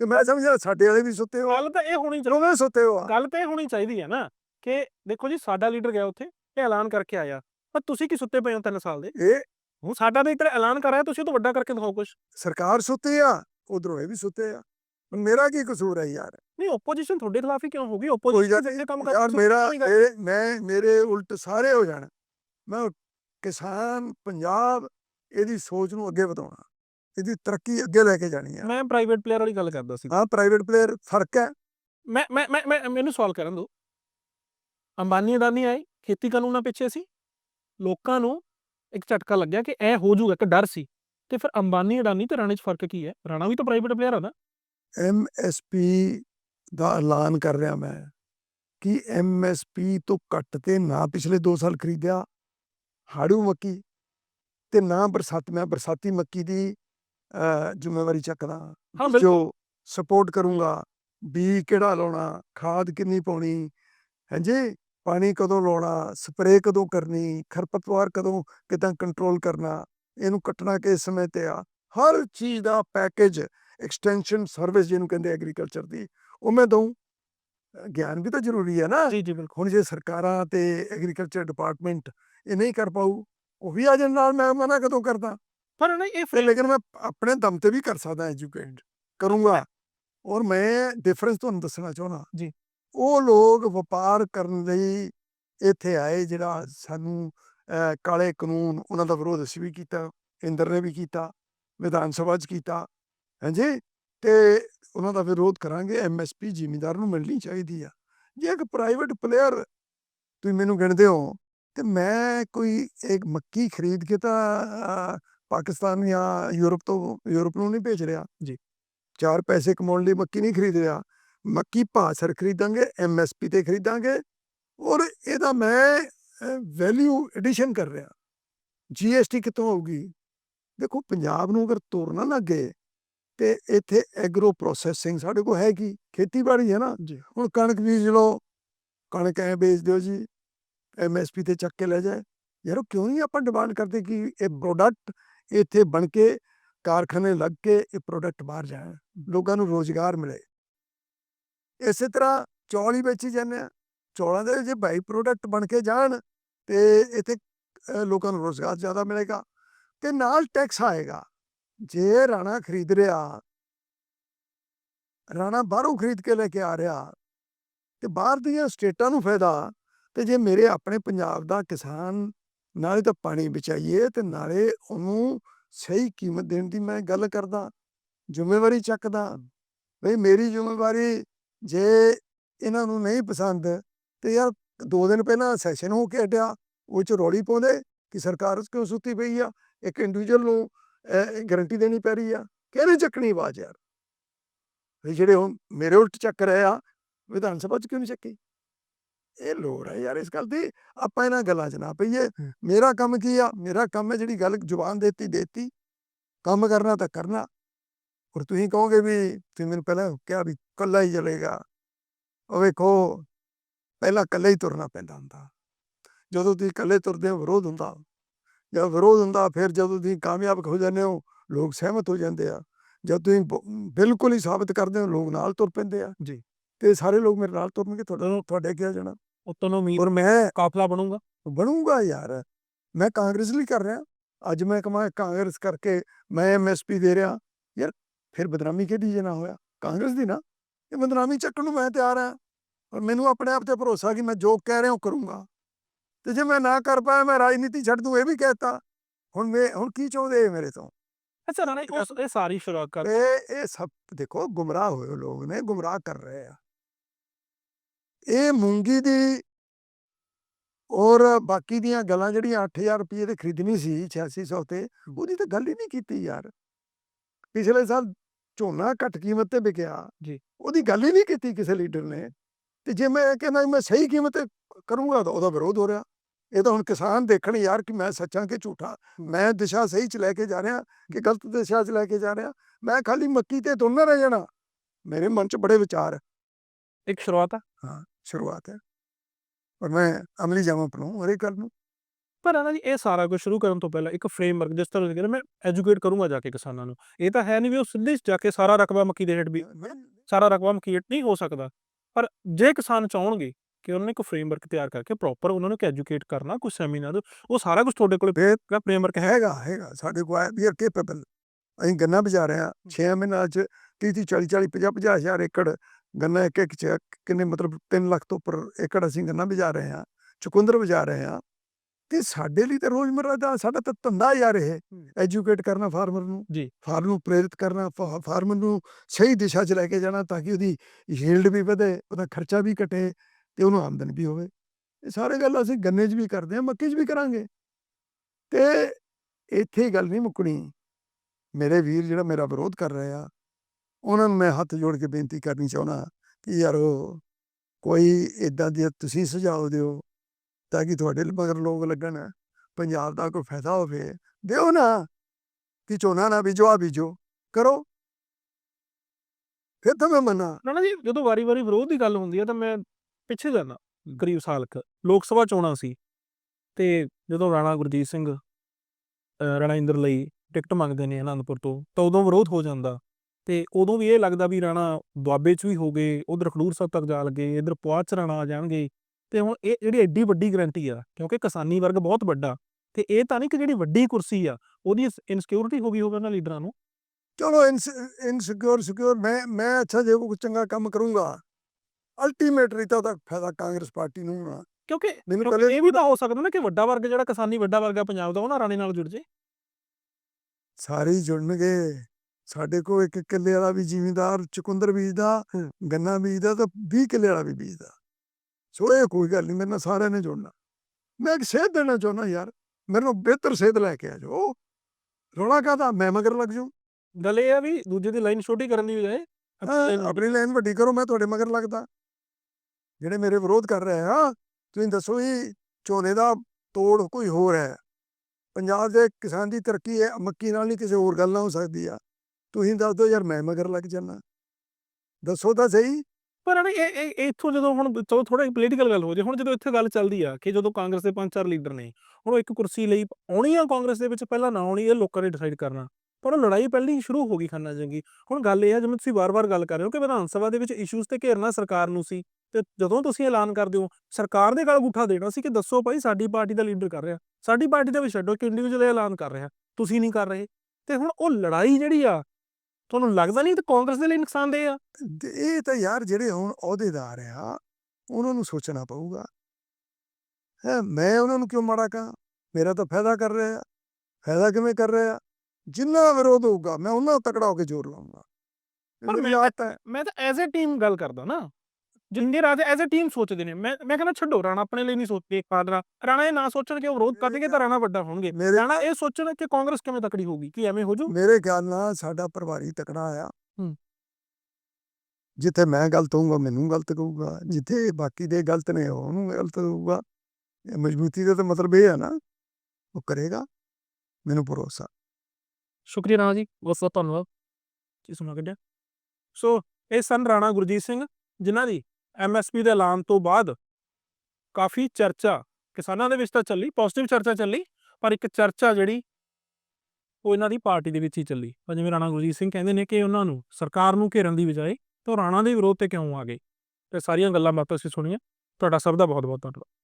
A: ਤੇ ਮੈਂ ਸਮਝਦਾ ਸਾਡੇ ਵਾਲੇ ਵੀ ਸੁੱਤੇ ਹੋ
B: ਗੱਲ ਤਾਂ ਇਹ ਹੋਣੀ ਚਾਹੀਦੀ
A: ਚਲੋਵੇਂ ਸੁੱਤੇ ਹੋ ਆ
B: ਗੱਲ ਤਾਂ ਇਹ ਹੋਣੀ ਚਾਹੀਦੀ ਹੈ ਨਾ ਕਿ ਦੇਖੋ ਜੀ ਸਾਡਾ ਲੀਡਰ ਗਿਆ ਉੱਥੇ ਇਹ ਐਲਾਨ ਕਰਕੇ ਆਇਆ। ਪਰ ਤੁਸੀਂ ਕੀ ਸੁੱਤੇ ਪਏ ਹੋ 3 ਸਾਲ ਦੇ?
A: ਇਹ
B: ਹੁਣ ਸਾਡਾ ਤਾਂ ਇੱਧਰ ਐਲਾਨ ਕਰਾਇਆ ਤੁਸੀਂ ਉਹ ਤੋਂ ਵੱਡਾ ਕਰਕੇ ਦਿਖਾਓ ਕੁਝ
A: ਸਰਕਾਰ ਸੁੱਤੀ ਆ ਉਧਰੋਂ ਇਹ ਵੀ ਸੁੱਤੇ ਆ। ਹੁਣ ਮੇਰਾ ਕੀ ਕਸੂਰ ਹੈ ਯਾਰ?
B: ਨਹੀਂ ਆਪੋਜੀਸ਼ਨ ਤੁਹਾਡੇ ਖਿਲਾਫ ਹੀ ਕਿਉਂ ਹੋਗੀ ਆਪੋਜੀਸ਼ਨ
A: ਗੱਲ
B: ਜਿਹੜੇ ਕੰਮ
A: ਯਾਰ
B: ਕਰਦੇ
A: ਮੇਰਾ ਇਹ ਮੈਂ ਮੇਰੇ ਉਲਟ ਸਾਰੇ ਹੋ ਜਾਣ। ਮੈਂ ਕਿਸਾਨ ਪੰਜਾਬ ਇਹਦੀ ਸੋਚ ਨੂੰ ਅੱਗੇ ਵਧਾਉਣਾ। ਇਹਦੀ ਤਰੱਕੀ ਅੱਗੇ ਲੈ ਕੇ ਜਾਣੀ ਆ।
B: ਮੈਂ ਪ੍ਰਾਈਵੇਟ ਪਲੇਅਰ ਵਾਲੀ ਗੱਲ ਕਰਦਾ ਸੀ।
A: ਹਾਂ ਪ੍ਰਾਈਵੇਟ ਪਲੇਅਰ ਫ਼ਰਕ ਹੈ।
B: ਮੈਂ ਮੈਂ ਮੈਂ ਮੈਂ- ਮੈਨੂੰ ਸਵਾਲ ਕਰਨ ਦਿਓ। ਅੰਬਾਨੀ ਅਡਾਨੀ ਆਏ ਖੇਤੀ ਕਾਨੂੰਨਾਂ ਪਿੱਛੇ ਸੀ। ਲੋਕਾਂ ਨੂੰ ਇੱਕ ਝਟਕਾ ਲੱਗਿਆ ਕਿ ਇਹ ਹੋ ਜਾਊਗਾ ਇੱਕ ਡਰ ਸੀ। ਤੇ ਫਿਰ ਅੰਬਾਨੀ ਅਡਾਨੀ ਤੇ ਰਾਣੇ 'ਚ ਫ਼ਰਕ ਕੀ ਹੈ? ਰਾਣਾ ਵੀ ਤਾਂ ਪ੍ਰਾਈਵੇਟ ਪਲੇਅਰ ਆ ਨਾ।
A: ਐਮਐਸਪੀ ਦਾ ਐਲਾਨ ਕਰ ਰਿਹਾ ਮੈਂ ਕਿ ਐਮਐਸਪੀ ਤੋਂ ਘੱਟ ਤੇ ਨਾ ਪਿਛਲੇ 2 ਸਾਲ ਖਰੀਦਿਆ ਹਾੜੂ ਮੱਕੀ ਤੇ ਨਾ ਬਰਸਾਤ ਮੈਂ ਬਰਸਾਤੀ ਮੱਕੀ ਦੀ ਜ਼ਿੰਮੇਵਾਰੀ ਚੱਕਦਾ
B: ਹਾਂ ਬਿਲਕੁਲ
A: ਜੋ ਸਪੋਰਟ ਕਰੂੰਗਾ ਬੀ ਕਿਹੜਾ ਲਾਉਣਾ ਖਾਦ ਕਿੰਨੀ ਪਾਉਣੀ ਹਾਂਜੀ ਪਾਣੀ ਕਦੋਂ ਲਾਉਣਾ ਸਪਰੇਅ ਕਦੋਂ ਕਰਨੀ ਖਰਪਤਵਾਰ ਕਦੋਂ ਕਿਦਾਂ ਕੰਟਰੋਲ ਕਰਨਾ ਇਹਨੂੰ ਕੱਟਣਾ ਕਿਸ ਸਮੇਂ ਤੇ ਆ? ਹਰ ਚੀਜ਼ ਦਾ ਪੈਕੇਜ ਐਕਸਟੈਂਸ਼ਨ ਸਰਵਿਸ ਜਿਹਨੂੰ ਕਹਿੰਦੇ ਐਗਰੀਕਲਚਰ ਦੀ ਉਹ ਮੈਂ ਦਊਂ। ਗਿਆਨ ਵੀ ਤਾਂ ਜ਼ਰੂਰੀ ਹੈ ਨਾ।
B: ਜੀ ਜੀ ਬਿਲਕੁਲ।
A: ਹੁਣ ਜੇ ਸਰਕਾਰਾਂ ਤੇ ਐਗਰੀਕਲਚਰ ਡਿਪਾਰਟਮੈਂਟ ਇਹ ਨਹੀਂ ਕਰ ਪਾਊ ਉਹ ਵੀ ਆ ਨਾਲ ਮੈਂ ਮਨਾ ਕਦੋਂ ਕਰਦਾ।
B: ਪਰ ਨਹੀਂ ਇਹ
A: ਤੇ
B: ਫਿਰ
A: ਲੇਕਿਨ ਮੈਂ ਆਪਣੇ ਦਮ ਤੇ ਵੀ ਕਰ ਸਕਦਾ ਐਜੂਕੇਟ ਕਰੂੰਗਾ। ਔਰ ਮੈਂ ਡਿਫਰੈਂਸ ਤੁਹਾਨੂੰ ਦੱਸਣਾ ਚਾਹੁੰਦਾ।
B: ਜੀ।
A: ਉਹ ਲੋਕ ਵਪਾਰ ਕਰਨ ਲਈ ਇੱਥੇ ਆਏ ਜਿਹੜਾ ਸਾਨੂੰ ਅਹ, ਕਾਲੇ ਕਾਨੂੰਨ ਉਹਨਾਂ ਦਾ ਵਿਰੋਧ ਅਸੀਂ ਵੀ ਕੀਤਾ ਇੰਦਰ ਨੇ ਵੀ ਕੀਤਾ ਵਿਧਾਨ ਸਭਾ 'ਚ ਕੀਤਾ ਹਾਂਜੀ? ਤੇ ਉਹਨਾਂ ਦਾ ਵਿਰੋਧ ਕਰਾਂਗੇ ਐਮਐਸਪੀ ਜ਼ਿਮੀਂਦਾਰ ਨੂੰ ਮਿਲਣੀ ਚਾਹੀਦੀ ਆ। ਜੇ ਇੱਕ ਪ੍ਰਾਈਵੇਟ ਪਲੇਅਰ ਤੁਸੀਂ ਮੈਨੂੰ ਗਿਣਦੇ ਹੋ ਤੇ ਮੈਂ ਕੋਈ ਇੱਕ ਮੱਕੀ ਖਰੀਦ ਕੇ ਤਾਂ ਅਹ, ਪਾਕਿਸਤਾਨ ਜਾਂ ਯੂਰਪ ਤੋਂ ਯੂਰਪ ਨੂੰ ਨਹੀਂ ਭੇਜ ਰਿਹਾ।
B: ਜੀ।
A: ਚਾਰ ਪੈਸੇ ਕਮਾਉਣ ਲਈ ਮੱਕੀ ਨਹੀਂ ਖਰੀਦ ਰਿਹਾ। ਮੱਕੀ ਭਾਅ ਖਰੀਦਾਂਗੇ ਐਮਐਸਪੀ ਤੇ ਖਰੀਦਾਂਗੇ ਔਰ ਇਹਦਾ ਮੈਂ ਵੈਲਿਊ ਐਡੀਸ਼ਨ ਕਰ ਰਿਹਾ। ਜੀਐਸਟੀ ਕਿੱਥੋਂ ਆਊਗੀ? ਦੇਖੋ ਪੰਜਾਬ ਨੂੰ ਅਗਰ ਤੋਰਨਾ ਲੱਗੇ ਤੇ ਇੱਥੇ ਐਗਰੋ ਪ੍ਰੋਸੈਸਿੰਗ ਸਾਡੇ ਕੋਲ ਹੈ ਕੀ ਖੇਤੀਬਾੜੀ ਹੈ ਨਾ।
B: ਜੀ।
A: ਹੁਣ ਕਣਕ ਬੀਜ ਲਓ। ਕਣਕ ਐ ਵੇਚ ਦਿਓ ਜੀ। ਐਮਐਸਪੀ ਤੇ ਚੱਕ ਕੇ ਲੈ ਜਾਏ। ਯਾਰ ਕਿਉਂ ਨਹੀਂ ਆਪਾਂ ਡਿਮਾਂਡ ਕਰਦੇ ਕਿ ਇਹ ਪ੍ਰੋਡਕਟ ਇੱਥੇ ਬਣ ਕੇ ਕਾਰਖਾਨੇ ਲੱਗ ਕੇ ਇਹ ਪ੍ਰੋਡਕਟ ਬਾਹਰ ਜਾਣ, ਲੋਕਾਂ ਨੂੰ ਰੋਜ਼ਗਾਰ ਮਿਲੇ। ਇਸੇ ਤਰ੍ਹਾਂ ਚੌਲ ਹੀ ਵੇਚੀ ਜਾਂਦੇ ਆ। ਚੌਲਾਂ ਦੇ ਜੇ ਬਾਈ ਪ੍ਰੋਡਕਟ ਬਣ ਕੇ ਜਾਣ, ਤੇ ਇੱਥੇ ਲੋਕਾਂ ਨੂੰ ਰੋਜ਼ਗਾਰ ਜ਼ਿਆਦਾ ਮਿਲੇਗਾ ਤੇ ਨਾਲ ਟੈਕਸ ਆਏਗਾ। ਜੇ ਰਾਣਾ ਖਰੀਦ ਰਿਹਾ, ਰਾਣਾ ਬਾਹਰੋਂ ਖਰੀਦ ਕੇ ਲੈ ਕੇ ਆ ਰਿਹਾ, ਤੇ ਬਾਹਰ ਦੀਆਂ ਸਟੇਟਾਂ ਨੂੰ ਫਾਇਦਾ, ਤੇ ਜੇ ਮੇਰੇ ਆਪਣੇ ਪੰਜਾਬ ਦਾ ਕਿਸਾਨ ਨਾਲੇ ਤਾਂ ਪਾਣੀ ਬਚਾਈਏ ਤੇ ਨਾਲੇ ਉਹਨੂੰ ਸਹੀ ਕੀਮਤ ਦੇਣ ਦੀ ਮੈਂ ਗੱਲ ਕਰਦਾ, ਜ਼ਿੰਮੇਵਾਰੀ ਚੱਕਦਾ। ਬਈ ਮੇਰੀ ਜ਼ਿੰਮੇਵਾਰੀ ਜੇ ਇਹਨਾਂ ਨੂੰ ਨਹੀਂ ਪਸੰਦ ਤੇ ਯਾਰ ਦੋ ਦਿਨ ਪਹਿਲਾਂ ਸੈਸ਼ਨ ਹੋ ਕੇ ਹਟਿਆ, ਉਹ ਚ ਰੌਲੀ ਪਾਉਂਦੇ ਕਿ ਸਰਕਾਰ ਕਿਉਂ ਸੁੱਤੀ ਪਈ ਆ, ਇੱਕ ਇੰਡੀਵਿਜੂਅਲ ਨੂੰ ਗਾਰੰਟੀ ਦੇਣੀ ਪੈ ਰਹੀ ਆ, ਕਿਹਨੇ ਚੱਕਣੀ ਆਵਾਜ਼ ਯਾਰ? ਵੀ ਜਿਹੜੇ ਹੁਣ ਮੇਰੇ ਉਲਟ ਚੱਕ ਰਹੇ ਆ, ਵਿਧਾਨ ਸਭਾ ਚ ਕਿਉਂ ਨਹੀਂ ਚੱਕੀ? ਇਹ ਲੋੜ ਹੈ ਯਾਰ ਇਸ ਗੱਲ ਦੀ ਆਪਾਂ ਇਹਨਾਂ ਗੱਲਾਂ 'ਚ ਨਾ ਪਈਏ। ਮੇਰਾ ਕੰਮ ਕੀ ਆ? ਮੇਰਾ ਕੰਮ ਹੈ ਜਿਹੜੀ ਗੱਲ ਜ਼ੁਬਾਨ ਦੇਤੀ ਦੇਤੀ। ਕੰਮ ਕਰਨਾ ਤਾਂ ਕਰਨਾ। ਔਰ ਤੁਸੀਂ ਕਹੋਗੇ ਵੀ ਤੁਸੀਂ ਮੈਨੂੰ ਪਹਿਲਾਂ ਕਿਹਾ ਵੀ ਕੱਲਾ ਹੀ ਚਲੇਗਾ। ਉਹ ਵੇਖੋ ਪਹਿਲਾਂ ਕੱਲਾ ਹੀ ਤੁਰਨਾ ਪੈਂਦਾ ਹੁੰਦਾ। ਜਦੋਂ ਤੁਸੀਂ ਇਕੱਲੇ ਤੁਰਦੇ ਹੋ ਵਿਰੋਧ ਹੁੰਦਾ। ਜਦ ਵਿਰੋਧ ਹੁੰਦਾ ਫਿਰ ਜਦੋਂ ਤੁਸੀਂ ਕਾਮਯਾਬ ਹੋ ਜਾਂਦੇ ਹੋ ਲੋਕ ਸਹਿਮਤ ਹੋ ਜਾਂਦੇ ਆ। ਜਦ ਤੁਸੀਂ ਬਿਲਕੁਲ ਹੀ ਸਾਬਤ ਕਰਦੇ ਹੋ ਲੋਕ ਨਾਲ ਤੁਰ ਪੈਂਦੇ ਆ।
B: ਜੀ।
A: ਤੇ ਸਾਰੇ ਲੋਕ ਮੇਰੇ ਨਾਲ ਤੁਰਨਗੇ ਤੁਹਾਡਾ ਤੁਹਾਡੇ ਕੀ ਜਾਣਾ।
B: ਉਤੋਂ ਨੂੰ ਉਮੀਦ
A: ਔਰ ਮੈਂ
B: ਕਾਫਲਾ ਬਣੂਗਾ।
A: ਬਣੂੰਗਾ ਯਾਰ। ਮੈਂ ਕਾਂਗਰਸ ਲਈ ਕਰ ਰਿਹਾ। ਅੱਜ ਮੈਂ ਕਮਾ ਕਾਂਗਰਸ ਕਰਕੇ ਮੈਂ ਐਮਐਸਪੀ ਦੇ ਰਿਹਾ। ਯਾਰ ਫਿਰ ਬਦਨਾਮੀ ਕਿਹਦੀ ਜੇ ਨਾ ਹੋਇਆ? ਕਾਂਗਰਸ ਦੀ ਨਾ। ਇਹ ਬਦਨਾਮੀ ਚੱਕਣ ਨੂੰ ਮੈਂ ਤਿਆਰ ਹਾਂ। ਔਰ ਮੈਨੂੰ ਆਪਣੇ ਆਪ ਤੇ ਭਰੋਸਾ ਕਿ ਮੈਂ ਜੋ ਕਹਿ ਰਿਹਾ ਉਹ ਕਰੂੰਗਾ। ਤੇ ਜੇ ਮੈਂ ਨਾ ਕਰ ਪਾਇਆ ਮੈਂ ਰਾਜਨੀਤੀ ਛੱਡ ਦੂੰ ਇਹ ਵੀ ਕਹਿਤਾ। ਹੁਣ ਮੈਂ ਹੁਣ ਕੀ ਚਾਹੁੰਦੇ ਮੇਰੇ ਤੋਂ?
B: ਅੱਛਾ ਉਸ ਇਹ ਸਾਰੀ ਸ਼ੁਰੂਆਤ ਕਰ
A: ਇਹ ਇਹ ਸਭ ਦੇਖੋ ਗੁੰਮਰਾਹ ਹੋਏ ਲੋਕ ਨੇ ਗੁੰਮਰਾਹ ਕਰ ਰਹੇ ਆ। ਇਹ ਮੂੰਗੀ ਦੀ ਔਰ ਬਾਕੀ ਦੀਆਂ ਗੱਲਾਂ ਜਿਹੜੀਆਂ 8000 ਰੁਪਏ ਦੇ ਖਰੀਦਣੀ ਸੀ 8600 ਤੇ ਉਹਦੀ ਤਾਂ ਗੱਲ ਹੀ ਨਹੀਂ ਕੀਤੀ ਯਾਰ। ਪਿਛਲੇ ਸਾਲ ਝੋਨਾ ਘੱਟ ਕੀਮਤ ਤੇ ਵਿਕਿਆ।
B: ਜੀ।
A: ਉਹਦੀ ਗੱਲ ਹੀ ਨਹੀਂ ਕੀਤੀ ਕਿਸੇ ਲੀਡਰ ਨੇ। ਤੇ ਜੇ ਮੈਂ ਕਹਿੰਦਾ ਮੈਂ ਸਹੀ ਕੀਮਤ ਤੇ ਕਰੂੰਗਾ ਤਾਂ ਉਹਦਾ ਵਿਰੋਧ ਹੋ ਰਿਹਾ। ਇਹ ਤਾਂ ਹੁਣ ਕਿਸਾਨ ਦੇਖਣ ਯਾਰ ਕਿ ਮੈਂ ਸੱਚਾਂ ਕਿ ਝੂਠਾ। ਮੈਂ ਦਿਸ਼ਾ ਸਹੀ ਚ ਲੈ ਕੇ ਜਾ ਰਿਹਾ ਕਿ ਗਲਤ ਦਿਸ਼ਾ ਚ ਲੈ ਕੇ ਜਾ ਰਿਹਾ। ਮੈਂ ਖਾਲੀ ਮੱਕੀ ਤੇ ਤੁਰਨਾ ਰਹਿ ਜਾਣਾ। ਮੇਰੇ ਮਨ ਚ ਬੜੇ ਵਿਚਾਰ।
B: ਇੱਕ ਸ਼ੁਰੂਆਤ ਆ।
A: ਹਾਂ। ਸ਼ੁਰੂਆਤ ਹੈ। ਔਰ ਮੈਂ ਅਮਲੀ ਜਾਵਾਂ ਪਣੂ ਹਰੇ ਗੱਲ ਨੂੰ।
B: ਪਰ ਰਾਣਾ ਜੀ ਇਹ ਸਾਰਾ ਕੁਝ ਸ਼ੁਰੂ ਕਰਨ ਤੋਂ ਪਹਿਲਾਂ ਇੱਕ ਫਰੇਮਵਰਕ ਜਿਸ ਤਰ੍ਹਾਂ ਕਹਿੰਦੇ ਮੈਂ ਐਜੂਕੇਟ ਕਰੂੰਗਾ ਜਾ ਕੇ ਕਿਸਾਨਾਂ ਨੂੰ। ਇਹ ਤਾਂ ਹੈ ਨਹੀਂ ਵੀ ਉਹ ਸਿੱਧੇ ਜਾ ਕੇ ਸਾਰਾ ਰਕਬਾ ਮੱਕੀ ਦੇ ਹੇਠ ਵੀ ਸਾਰਾ ਰਕਬਾ ਮੱਕੀ ਹੇਠ ਨਹੀਂ ਹੋ ਸਕਦਾ। ਪਰ ਜੇ ਕਿਸਾਨ ਚਾਹਣਗੇ ਕਿ ਉਹਨਾਂ ਨੇ ਇੱਕ ਫਰੇਮਵਰਕ ਤਿਆਰ ਕਰਕੇ ਪ੍ਰੋਪਰ ਉਹਨਾਂ ਨੂੰ ਐਜੂਕੇਟ ਕਰਨਾ ਕੋਈ ਸੈਮੀਨਾਰ ਉਹ ਸਾਰਾ ਕੁਝ ਤੁਹਾਡੇ ਕੋਲ
A: ਫਿਰ
B: ਫਰੇਮਵਰਕ
A: ਹੈਗਾ ਹੈਗਾ। ਸਾਡੇ ਕੋਲ ਹੈ ਵੀ ਆਰ ਕੇਪੇਬਲ ਅਸੀਂ ਗੰਨਾ ਬਜਾ ਰਹੇ ਹਾਂ 6 ਮਹੀਨਿਆਂ ਚ 30 30 40 40 50 50 ਹਜ਼ਾਰ ਏਕੜ ਗੰਨਾ ਇੱਕ ਇੱਕ ਚ ਕਿੰਨੇ ਮਤਲਬ 3 ਲੱਖ ਤੋਂ ਉੱਪਰ ਏਕੜ ਅਸੀਂ ਗੰਨਾ ਬਜਾ ਰਹੇ ਹਾਂ ਚੁਕੰਦਰ ਬਜਾ ਰਹੇ ਹਾਂ ਤੇ ਸਾਡੇ ਲਈ ਤਾਂ ਰੋਜ਼ਮਰਰਾ ਦਾ ਸਾਡਾ ਤਾਂ ਧੰਦਾ ਯਾਰ ਇਹ ਐਜੂਕੇਟ ਕਰਨਾ ਫਾਰਮਰ ਨੂੰ
B: ਜੀ।
A: ਫਾਰਮਰ ਨੂੰ ਪ੍ਰੇਰਿਤ ਕਰਨਾ ਫਾਰਮਰ ਨੂੰ ਸਹੀ ਦਿਸ਼ਾ 'ਚ ਲੈ ਕੇ ਜਾਣਾ ਤਾਂ ਕਿ ਉਹਦੀ ਯੀਲਡ ਵੀ ਵਧੇ ਉਹਦਾ ਖਰਚਾ ਵੀ ਘਟੇ ਤੇ ਉਹਨੂੰ ਆਮਦਨ ਵੀ ਹੋਵੇ ਇਹ ਸਾਰੇ ਗੱਲ ਅਸੀਂ ਗੰਨੇ 'ਚ ਵੀ ਕਰਦੇ ਹਾਂ ਮੱਕੀ 'ਚ ਵੀ ਕਰਾਂਗੇ ਤੇ ਇੱਥੇ ਹੀ ਗੱਲ ਨਹੀਂ ਮੁੱਕਣੀ ਮੇਰੇ ਵੀਰ ਜਿਹੜਾ ਮੇਰਾ ਵਿਰੋਧ ਕਰ ਰਹੇ ਆ ਉਹਨਾਂ ਨੂੰ ਮੈਂ ਹੱਥ ਜੋੜ ਕੇ ਬੇਨਤੀ ਕਰਨੀ ਚਾਹੁੰਦਾ ਕਿ ਯਾਰੋ ਕੋਈ ਇਦਾਂ ਦੀ ਤੁਸੀਂ ਸੁਝਾਅ ਦਿਓ ਤਾਂ ਕਿ ਤੁਹਾਡੇ ਮਗਰ ਲੋਕ ਲੱਗਣ ਪੰਜਾਬ ਦਾ ਕੋਈ ਫਾਇਦਾ ਹੋਵੇ ਦਿਓ ਨਾ ਕਿ ਝੋਨਾ ਨਾ ਬੀਜੋ ਆ ਬੀਜੋ ਕਰੋ। ਫਿਰ ਤਾਂ ਮੈਂ ਮੰਨਾਂ
B: ਰਾਣਾ ਜੀ ਜਦੋਂ ਵਾਰੀ-ਵਾਰੀ ਵਿਰੋਧ ਦੀ ਗੱਲ ਹੁੰਦੀ ਹੈ ਤਾਂ ਮੈਂ ਪਿੱਛੇ ਜਾਂਦਾ ਕਰੀਬ ਸਾਲ ਕੁ। ਲੋਕ ਸਭਾ ਚੋਣਾਂ ਸੀ ਤੇ ਜਦੋਂ ਰਾਣਾ ਗੁਰਜੀਤ ਸਿੰਘ ਅ, ਰਾਣਾ ਇੰਦਰ ਲਈ ਟਿਕਟ ਮੰਗਦੇ ਨੇ ਆਨੰਦਪੁਰ ਤੋਂ ਤਾਂ ਉਦੋਂ ਵਿਰੋਧ ਹੋ ਜਾਂਦਾ। ਤੇ ਉਦੋਂ ਵੀ ਇਹ ਲੱਗਦਾ ਵੀ ਰਾਣਾ ਦੁਆਬੇ 'ਚ ਵੀ ਹੋ ਗਏ ਉਧਰ ਖਡੂਰ ਸਾਹਿਬ ਤੱਕ ਜਾ ਲਗੇ ਇਧਰ ਪੁਆਧ 'ਚ ਰਾਣਾ ਆ ਜਾਣਗੇ ਤੇ ਹੁਣ ਇਹ ਜਿਹੜੀ ਐਡੀ ਵੱਡੀ ਗਰੰਟੀ ਆ ਕਿਉਂਕਿ ਕਿਸਾਨੀ ਵਰਗ ਬਹੁਤ ਵੱਡਾ ਤੇ ਇਹ ਤਾਂ ਨਹੀਂ ਕਿ ਜਿਹੜੀ ਵੱਡੀ ਕੁਰਸੀ ਆ ਉਹਦੀ ਇਨਸਿਕਿਉਰਿਟੀ ਹੋ ਗਈ ਹੋਵੇ ਉਹਨਾਂ ਲੀਡਰਾਂ ਨੂੰ।
A: ਚਲੋ ਇਨਸਿਕਿਉਰ ਸਿਕਿਉਰ ਮੈਂ ਮੈਂ ਅੱਛਾ ਜੇ ਕੋਈ ਚੰਗਾ ਕੰਮ ਕਰੂੰਗਾ ਅਲਟੀਮੇਟਲੀ ਤਾਂ ਉਹਦਾ ਫਾਇਦਾ ਕਾਂਗਰਸ ਪਾਰਟੀ ਨੂੰ ਹੋਣਾ।
B: ਕਿਉਂਕਿ ਇਹ ਵੀ ਤਾਂ ਹੋ ਸਕਦਾ ਨਾ ਕਿ ਵੱਡਾ ਵਰਗ ਜਿਹੜਾ ਕਿਸਾਨੀ ਵੱਡਾ ਵਰਗ ਆ ਪੰਜਾਬ ਦਾ ਉਹ ਨਾ ਰਾਣੇ ਨਾਲ ਜੁੜ ਜੇ।
A: ਸਾਰੇ ਜੁੜਨਗੇ। ਸਾਡੇ ਕੋਲ ਇੱਕ ਕਿੱਲੇ ਵਾਲਾ ਵੀ ਜ਼ਿਮੀਂਦਾਰ ਚੁਕੰਦਰ ਬੀਜਦਾ। ਗੰਨਾ ਬੀਜਦਾ ਤਾਂ 20 ਕਿੱਲੇ ਵਾਲਾ ਵੀ ਬੀਜਦਾ। ਸੋ ਇਹ ਕੋਈ ਗੱਲ ਨਹੀਂ ਮੇਰੇ ਨਾਲ ਸਾਰਿਆਂ ਨੇ ਜੁੜਨਾ। ਮੈਂ ਇੱਕ ਸੇਧ ਦੇਣਾ ਚਾਹੁੰਦਾ ਯਾਰ ਮੇਰੇ ਨਾਲ ਬਿਹਤਰ ਸੇਧ ਲੈ ਕੇ ਆ ਜਾਓ। ਰੋਣਾ ਕਾਹਦਾ? ਮੈਂ ਮਗਰ ਲੱਗ ਜਾਊਂ।
B: ਗੱਲ ਇਹ ਆ ਵੀ ਦੂਜੇ ਦੀ ਲਾਈਨ ਛੋਟੀ ਕਰਨ ਦੀ ਬਜਾਏ ਆਪਣੀ
A: ਲਾਈਨ ਵੱਡੀ ਕਰੋ ਮੈਂ ਤੁਹਾਡੇ ਮਗਰ ਲੱਗਦਾ। ਜਿਹੜੇ ਮੇਰੇ ਵਿਰੋਧ ਕਰ ਰਹੇ ਆ ਤੁਸੀਂ ਦੱਸੋ ਇਹ ਝੋਨੇ ਦਾ ਤੋੜ ਕੋਈ ਹੋਰ ਹੈ? ਪੰਜਾਬ ਦੇ ਕਿਸਾਨ ਦੀ ਤਰੱਕੀ ਹੈ ਮੱਕੀ ਨਾਲ ਨਹੀਂ ਕਿਸੇ ਹੋਰ ਗੱਲ ਨਾਲ ਹੋ ਸਕਦੀ ਆ। ਤੁਸੀਂ ਦੱਸ ਦਿਓ ਯਾਰ ਮੈਂ ਮਗਰ ਲੱਗ ਜਾਣਾ ਦੱਸੋ ਤਾਂ ਸਹੀ।
B: ਪਰ ਅਰੇ ਇਹ ਇਹ ਇਹ ਇੱਥੋਂ ਜਦੋਂ ਹੁਣ ਚਲੋ ਥੋੜਾ ਪੋਲੀਟੀਕਲ ਗੱਲ ਹੋ ਜੇ, ਹੁਣ ਜਦੋਂ ਇੱਥੇ ਗੱਲ ਚੱਲਦੀ ਆ ਕਿ ਜਦੋਂ ਕਾਂਗਰਸ ਦੇ ਪੰਜ ਚਾਰ ਲੀਡਰ ਨੇ, ਹੁਣ ਉਹ ਇੱਕ ਕੁਰਸੀ ਲਈ ਆਉਣੀ ਆ ਕਾਂਗਰਸ ਦੇ ਵਿੱਚ, ਪਹਿਲਾਂ ਨਾ ਆਉਣੀ ਇਹ ਲੋਕਾਂ ਨੇ ਡਿਸਾਈਡ ਕਰਨਾ। ਪਰ ਉਹ ਲੜਾਈ ਪਹਿਲਾਂ ਹੀ ਸ਼ੁਰੂ ਹੋ ਗਈ ਖੰਨਾ ਜੰਗੀ। ਹੁਣ ਗੱਲ ਇਹ ਆ, ਜਿਵੇਂ ਤੁਸੀਂ ਵਾਰ-ਵਾਰ ਗੱਲ ਕਰ ਰਹੇ ਹੋ ਕਿ ਵਿਧਾਨ ਸਭਾ ਦੇ ਵਿੱਚ ਇਸ਼ੂਜ਼ ਤੇ ਘੇਰਨਾ ਸਰਕਾਰ ਨੂੰ ਸੀ, ਤੇ ਜਦੋਂ ਤੁਸੀਂ ਐਲਾਨ ਕਰਦੇ ਹੋ, ਸਰਕਾਰ ਦੇ ਗਲ ਗੁੱਠਾ ਦੇਣਾ ਸੀ ਕਿ ਦੱਸੋ ਭਾਈ ਸਾਡੀ ਪਾਰਟੀ ਦਾ ਲੀਡਰ ਕਰ ਰਿਹਾ, ਸਾਡੀ ਪਾਰਟੀ ਦਾ ਵੀ ਛੱਡੋ ਕਿ ਇੰਡੀਵਿਜੂਅਲ ਐਲਾਨ ਕਰ ਰਿਹਾ, ਤੁਸੀਂ ਨਹੀਂ ਕਰ ਰਹੇ। ਤੇ ਹੁਣ ਉਹ ਲੜਾਈ ਜਿਹੜੀ ਆ ਤੁਹਾਨੂੰ ਲੱਗਦਾ ਨਹੀਂ ਤੇ ਕਾਂਗਰਸ ਦੇ ਲਈ ਨੁਕਸਾਨਦੇਹ ਆ?
A: ਇਹ ਤਾਂ ਯਾਰ ਜਿਹੜੇ ਹੁਣ ਅਹੁਦੇਦਾਰ ਆ ਉਹਨਾਂ ਨੂੰ ਸੋਚਣਾ ਪਊਗਾ। ਹੈ ਮੈਂ ਉਹਨਾਂ ਨੂੰ ਕਿਉਂ ਮਾੜਾ ਕਹਾਂ? ਮੇਰਾ ਤਾਂ ਫਾਇਦਾ ਕਰ ਰਿਹਾ ਆ। ਫਾਇਦਾ ਕਿਵੇਂ ਕਰ ਰਿਹਾ ਆ? ਜਿੰਨਾ ਵਿਰੋਧ ਹੋਊਗਾ ਮੈਂ ਉਹਨਾਂ ਤਕੜਾ ਹੋ ਕੇ ਜ਼ੋਰ ਲਾਉਂਗਾ
B: ਪਰ ਮੈਂ-
A: ਮੈਂ
B: ਤਾਂ ਐਜ਼ ਅ ਟੀਮ ਗੱਲ ਕਰਦਾ ਨਾ। ਜਿੰਨੇ ਰਾਜ ਐਜ਼ ਅ ਟੀਮ ਸੋਚਦੇ ਨੇ। ਮੈਂ ਮੈਂ ਕਹਿੰਦਾ ਛੱਡੋ ਰਾਣਾ ਆਪਣੇ ਲਈ ਨਹੀਂ ਸੋਚਦੇ ਪਾਦਰਾ ਰਾਣਾ ਇਹ ਨਾ ਸੋਚਣ ਕਿ ਉਹ ਵਿਰੋਧ ਕਰਨਗੇ ਤਾਂ ਰਾਣਾ ਵੱਡਾ ਹੋਣਗੇ। ਰਾਣਾ ਇਹ ਸੋਚਣ ਕਿ ਕਾਂਗਰਸ ਕਿਵੇਂ ਤਕੜੀ ਹੋਊਗੀ ਕਿ ਐਵੇਂ ਹੋ ਜੂ
A: ਮੇਰੇ ਖਿਆਲ ਨਾਲ ਸਾਡਾ ਪਰਿਵਾਰੀ ਤਕੜਾ ਆ। ਜਿੱਥੇ ਮੈਂ ਗਲਤ ਹੋਊਂਗਾ ਮੈਨੂੰ ਗਲਤ ਕਹੂਗਾ। ਜਿੱਥੇ ਬਾਕੀ ਦੇ ਗਲਤ ਨੇ ਉਹਨੂੰ ਗਲਤ ਇਹ ਮਜ਼ਬੂਤੀ ਦਾ ਤਾਂ ਮਤਲਬ ਇਹ ਆ ਨਾ ਉਹ ਕਰੇਗਾ। ਮੈਨੂੰ ਭਰੋਸਾ।
B: ਸ਼ੁਕਰੀਆ ਰਾਣਾ ਜੀ। ਬਹੁਤ ਬਹੁਤ ਧੰਨਵਾਦ। ਜੀ ਸੁਣਾ ਕੱਢਿਆ। ਸੋ ਇਹ ਸਨ ਰਾਣਾ ਗੁਰਜੀਤ ਸਿੰਘ ਜਿਨ੍ਹਾਂ ਦੀ ਐਮਐਸਪੀ ਦੇ ਐਲਾਨ ਤੋਂ ਬਾਅਦ ਕਾਫੀ ਚਰਚਾ ਕਿਸਾਨਾਂ ਦੇ ਵਿੱਚ ਤਾਂ ਚੱਲੀ ਪੋਜ਼ਿਟਿਵ ਚਰਚਾ ਚੱਲੀ, ਪਰ ਇੱਕ ਚਰਚਾ ਜਿਹੜੀ ਉਹ ਇਹਨਾਂ ਦੀ ਪਾਰਟੀ ਦੇ ਵਿੱਚ ਹੀ ਚੱਲੀ। ਪਰ ਜਿਵੇਂ ਰਾਣਾ ਗੁਰਜੀਤ ਸਿੰਘ ਕਹਿੰਦੇ ਨੇ ਕਿ ਉਹਨਾਂ ਨੂੰ ਸਰਕਾਰ ਨੂੰ ਘੇਰਨ ਦੀ ਬਜਾਏ ਤਾਂ ਉਹ ਰਾਣਾ ਦੇ ਵਿਰੋਧ ਤੇ ਕਿਉਂ ਆ ਗਏ? ਤੇ ਸਾਰੀਆਂ ਗੱਲਾਂ ਬਾਤਾਂ ਅਸੀਂ ਸੁਣੀਆਂ। ਤੁਹਾਡਾ ਸਭ ਦਾ ਬਹੁਤ ਬਹੁਤ ਧੰਨਵਾਦ।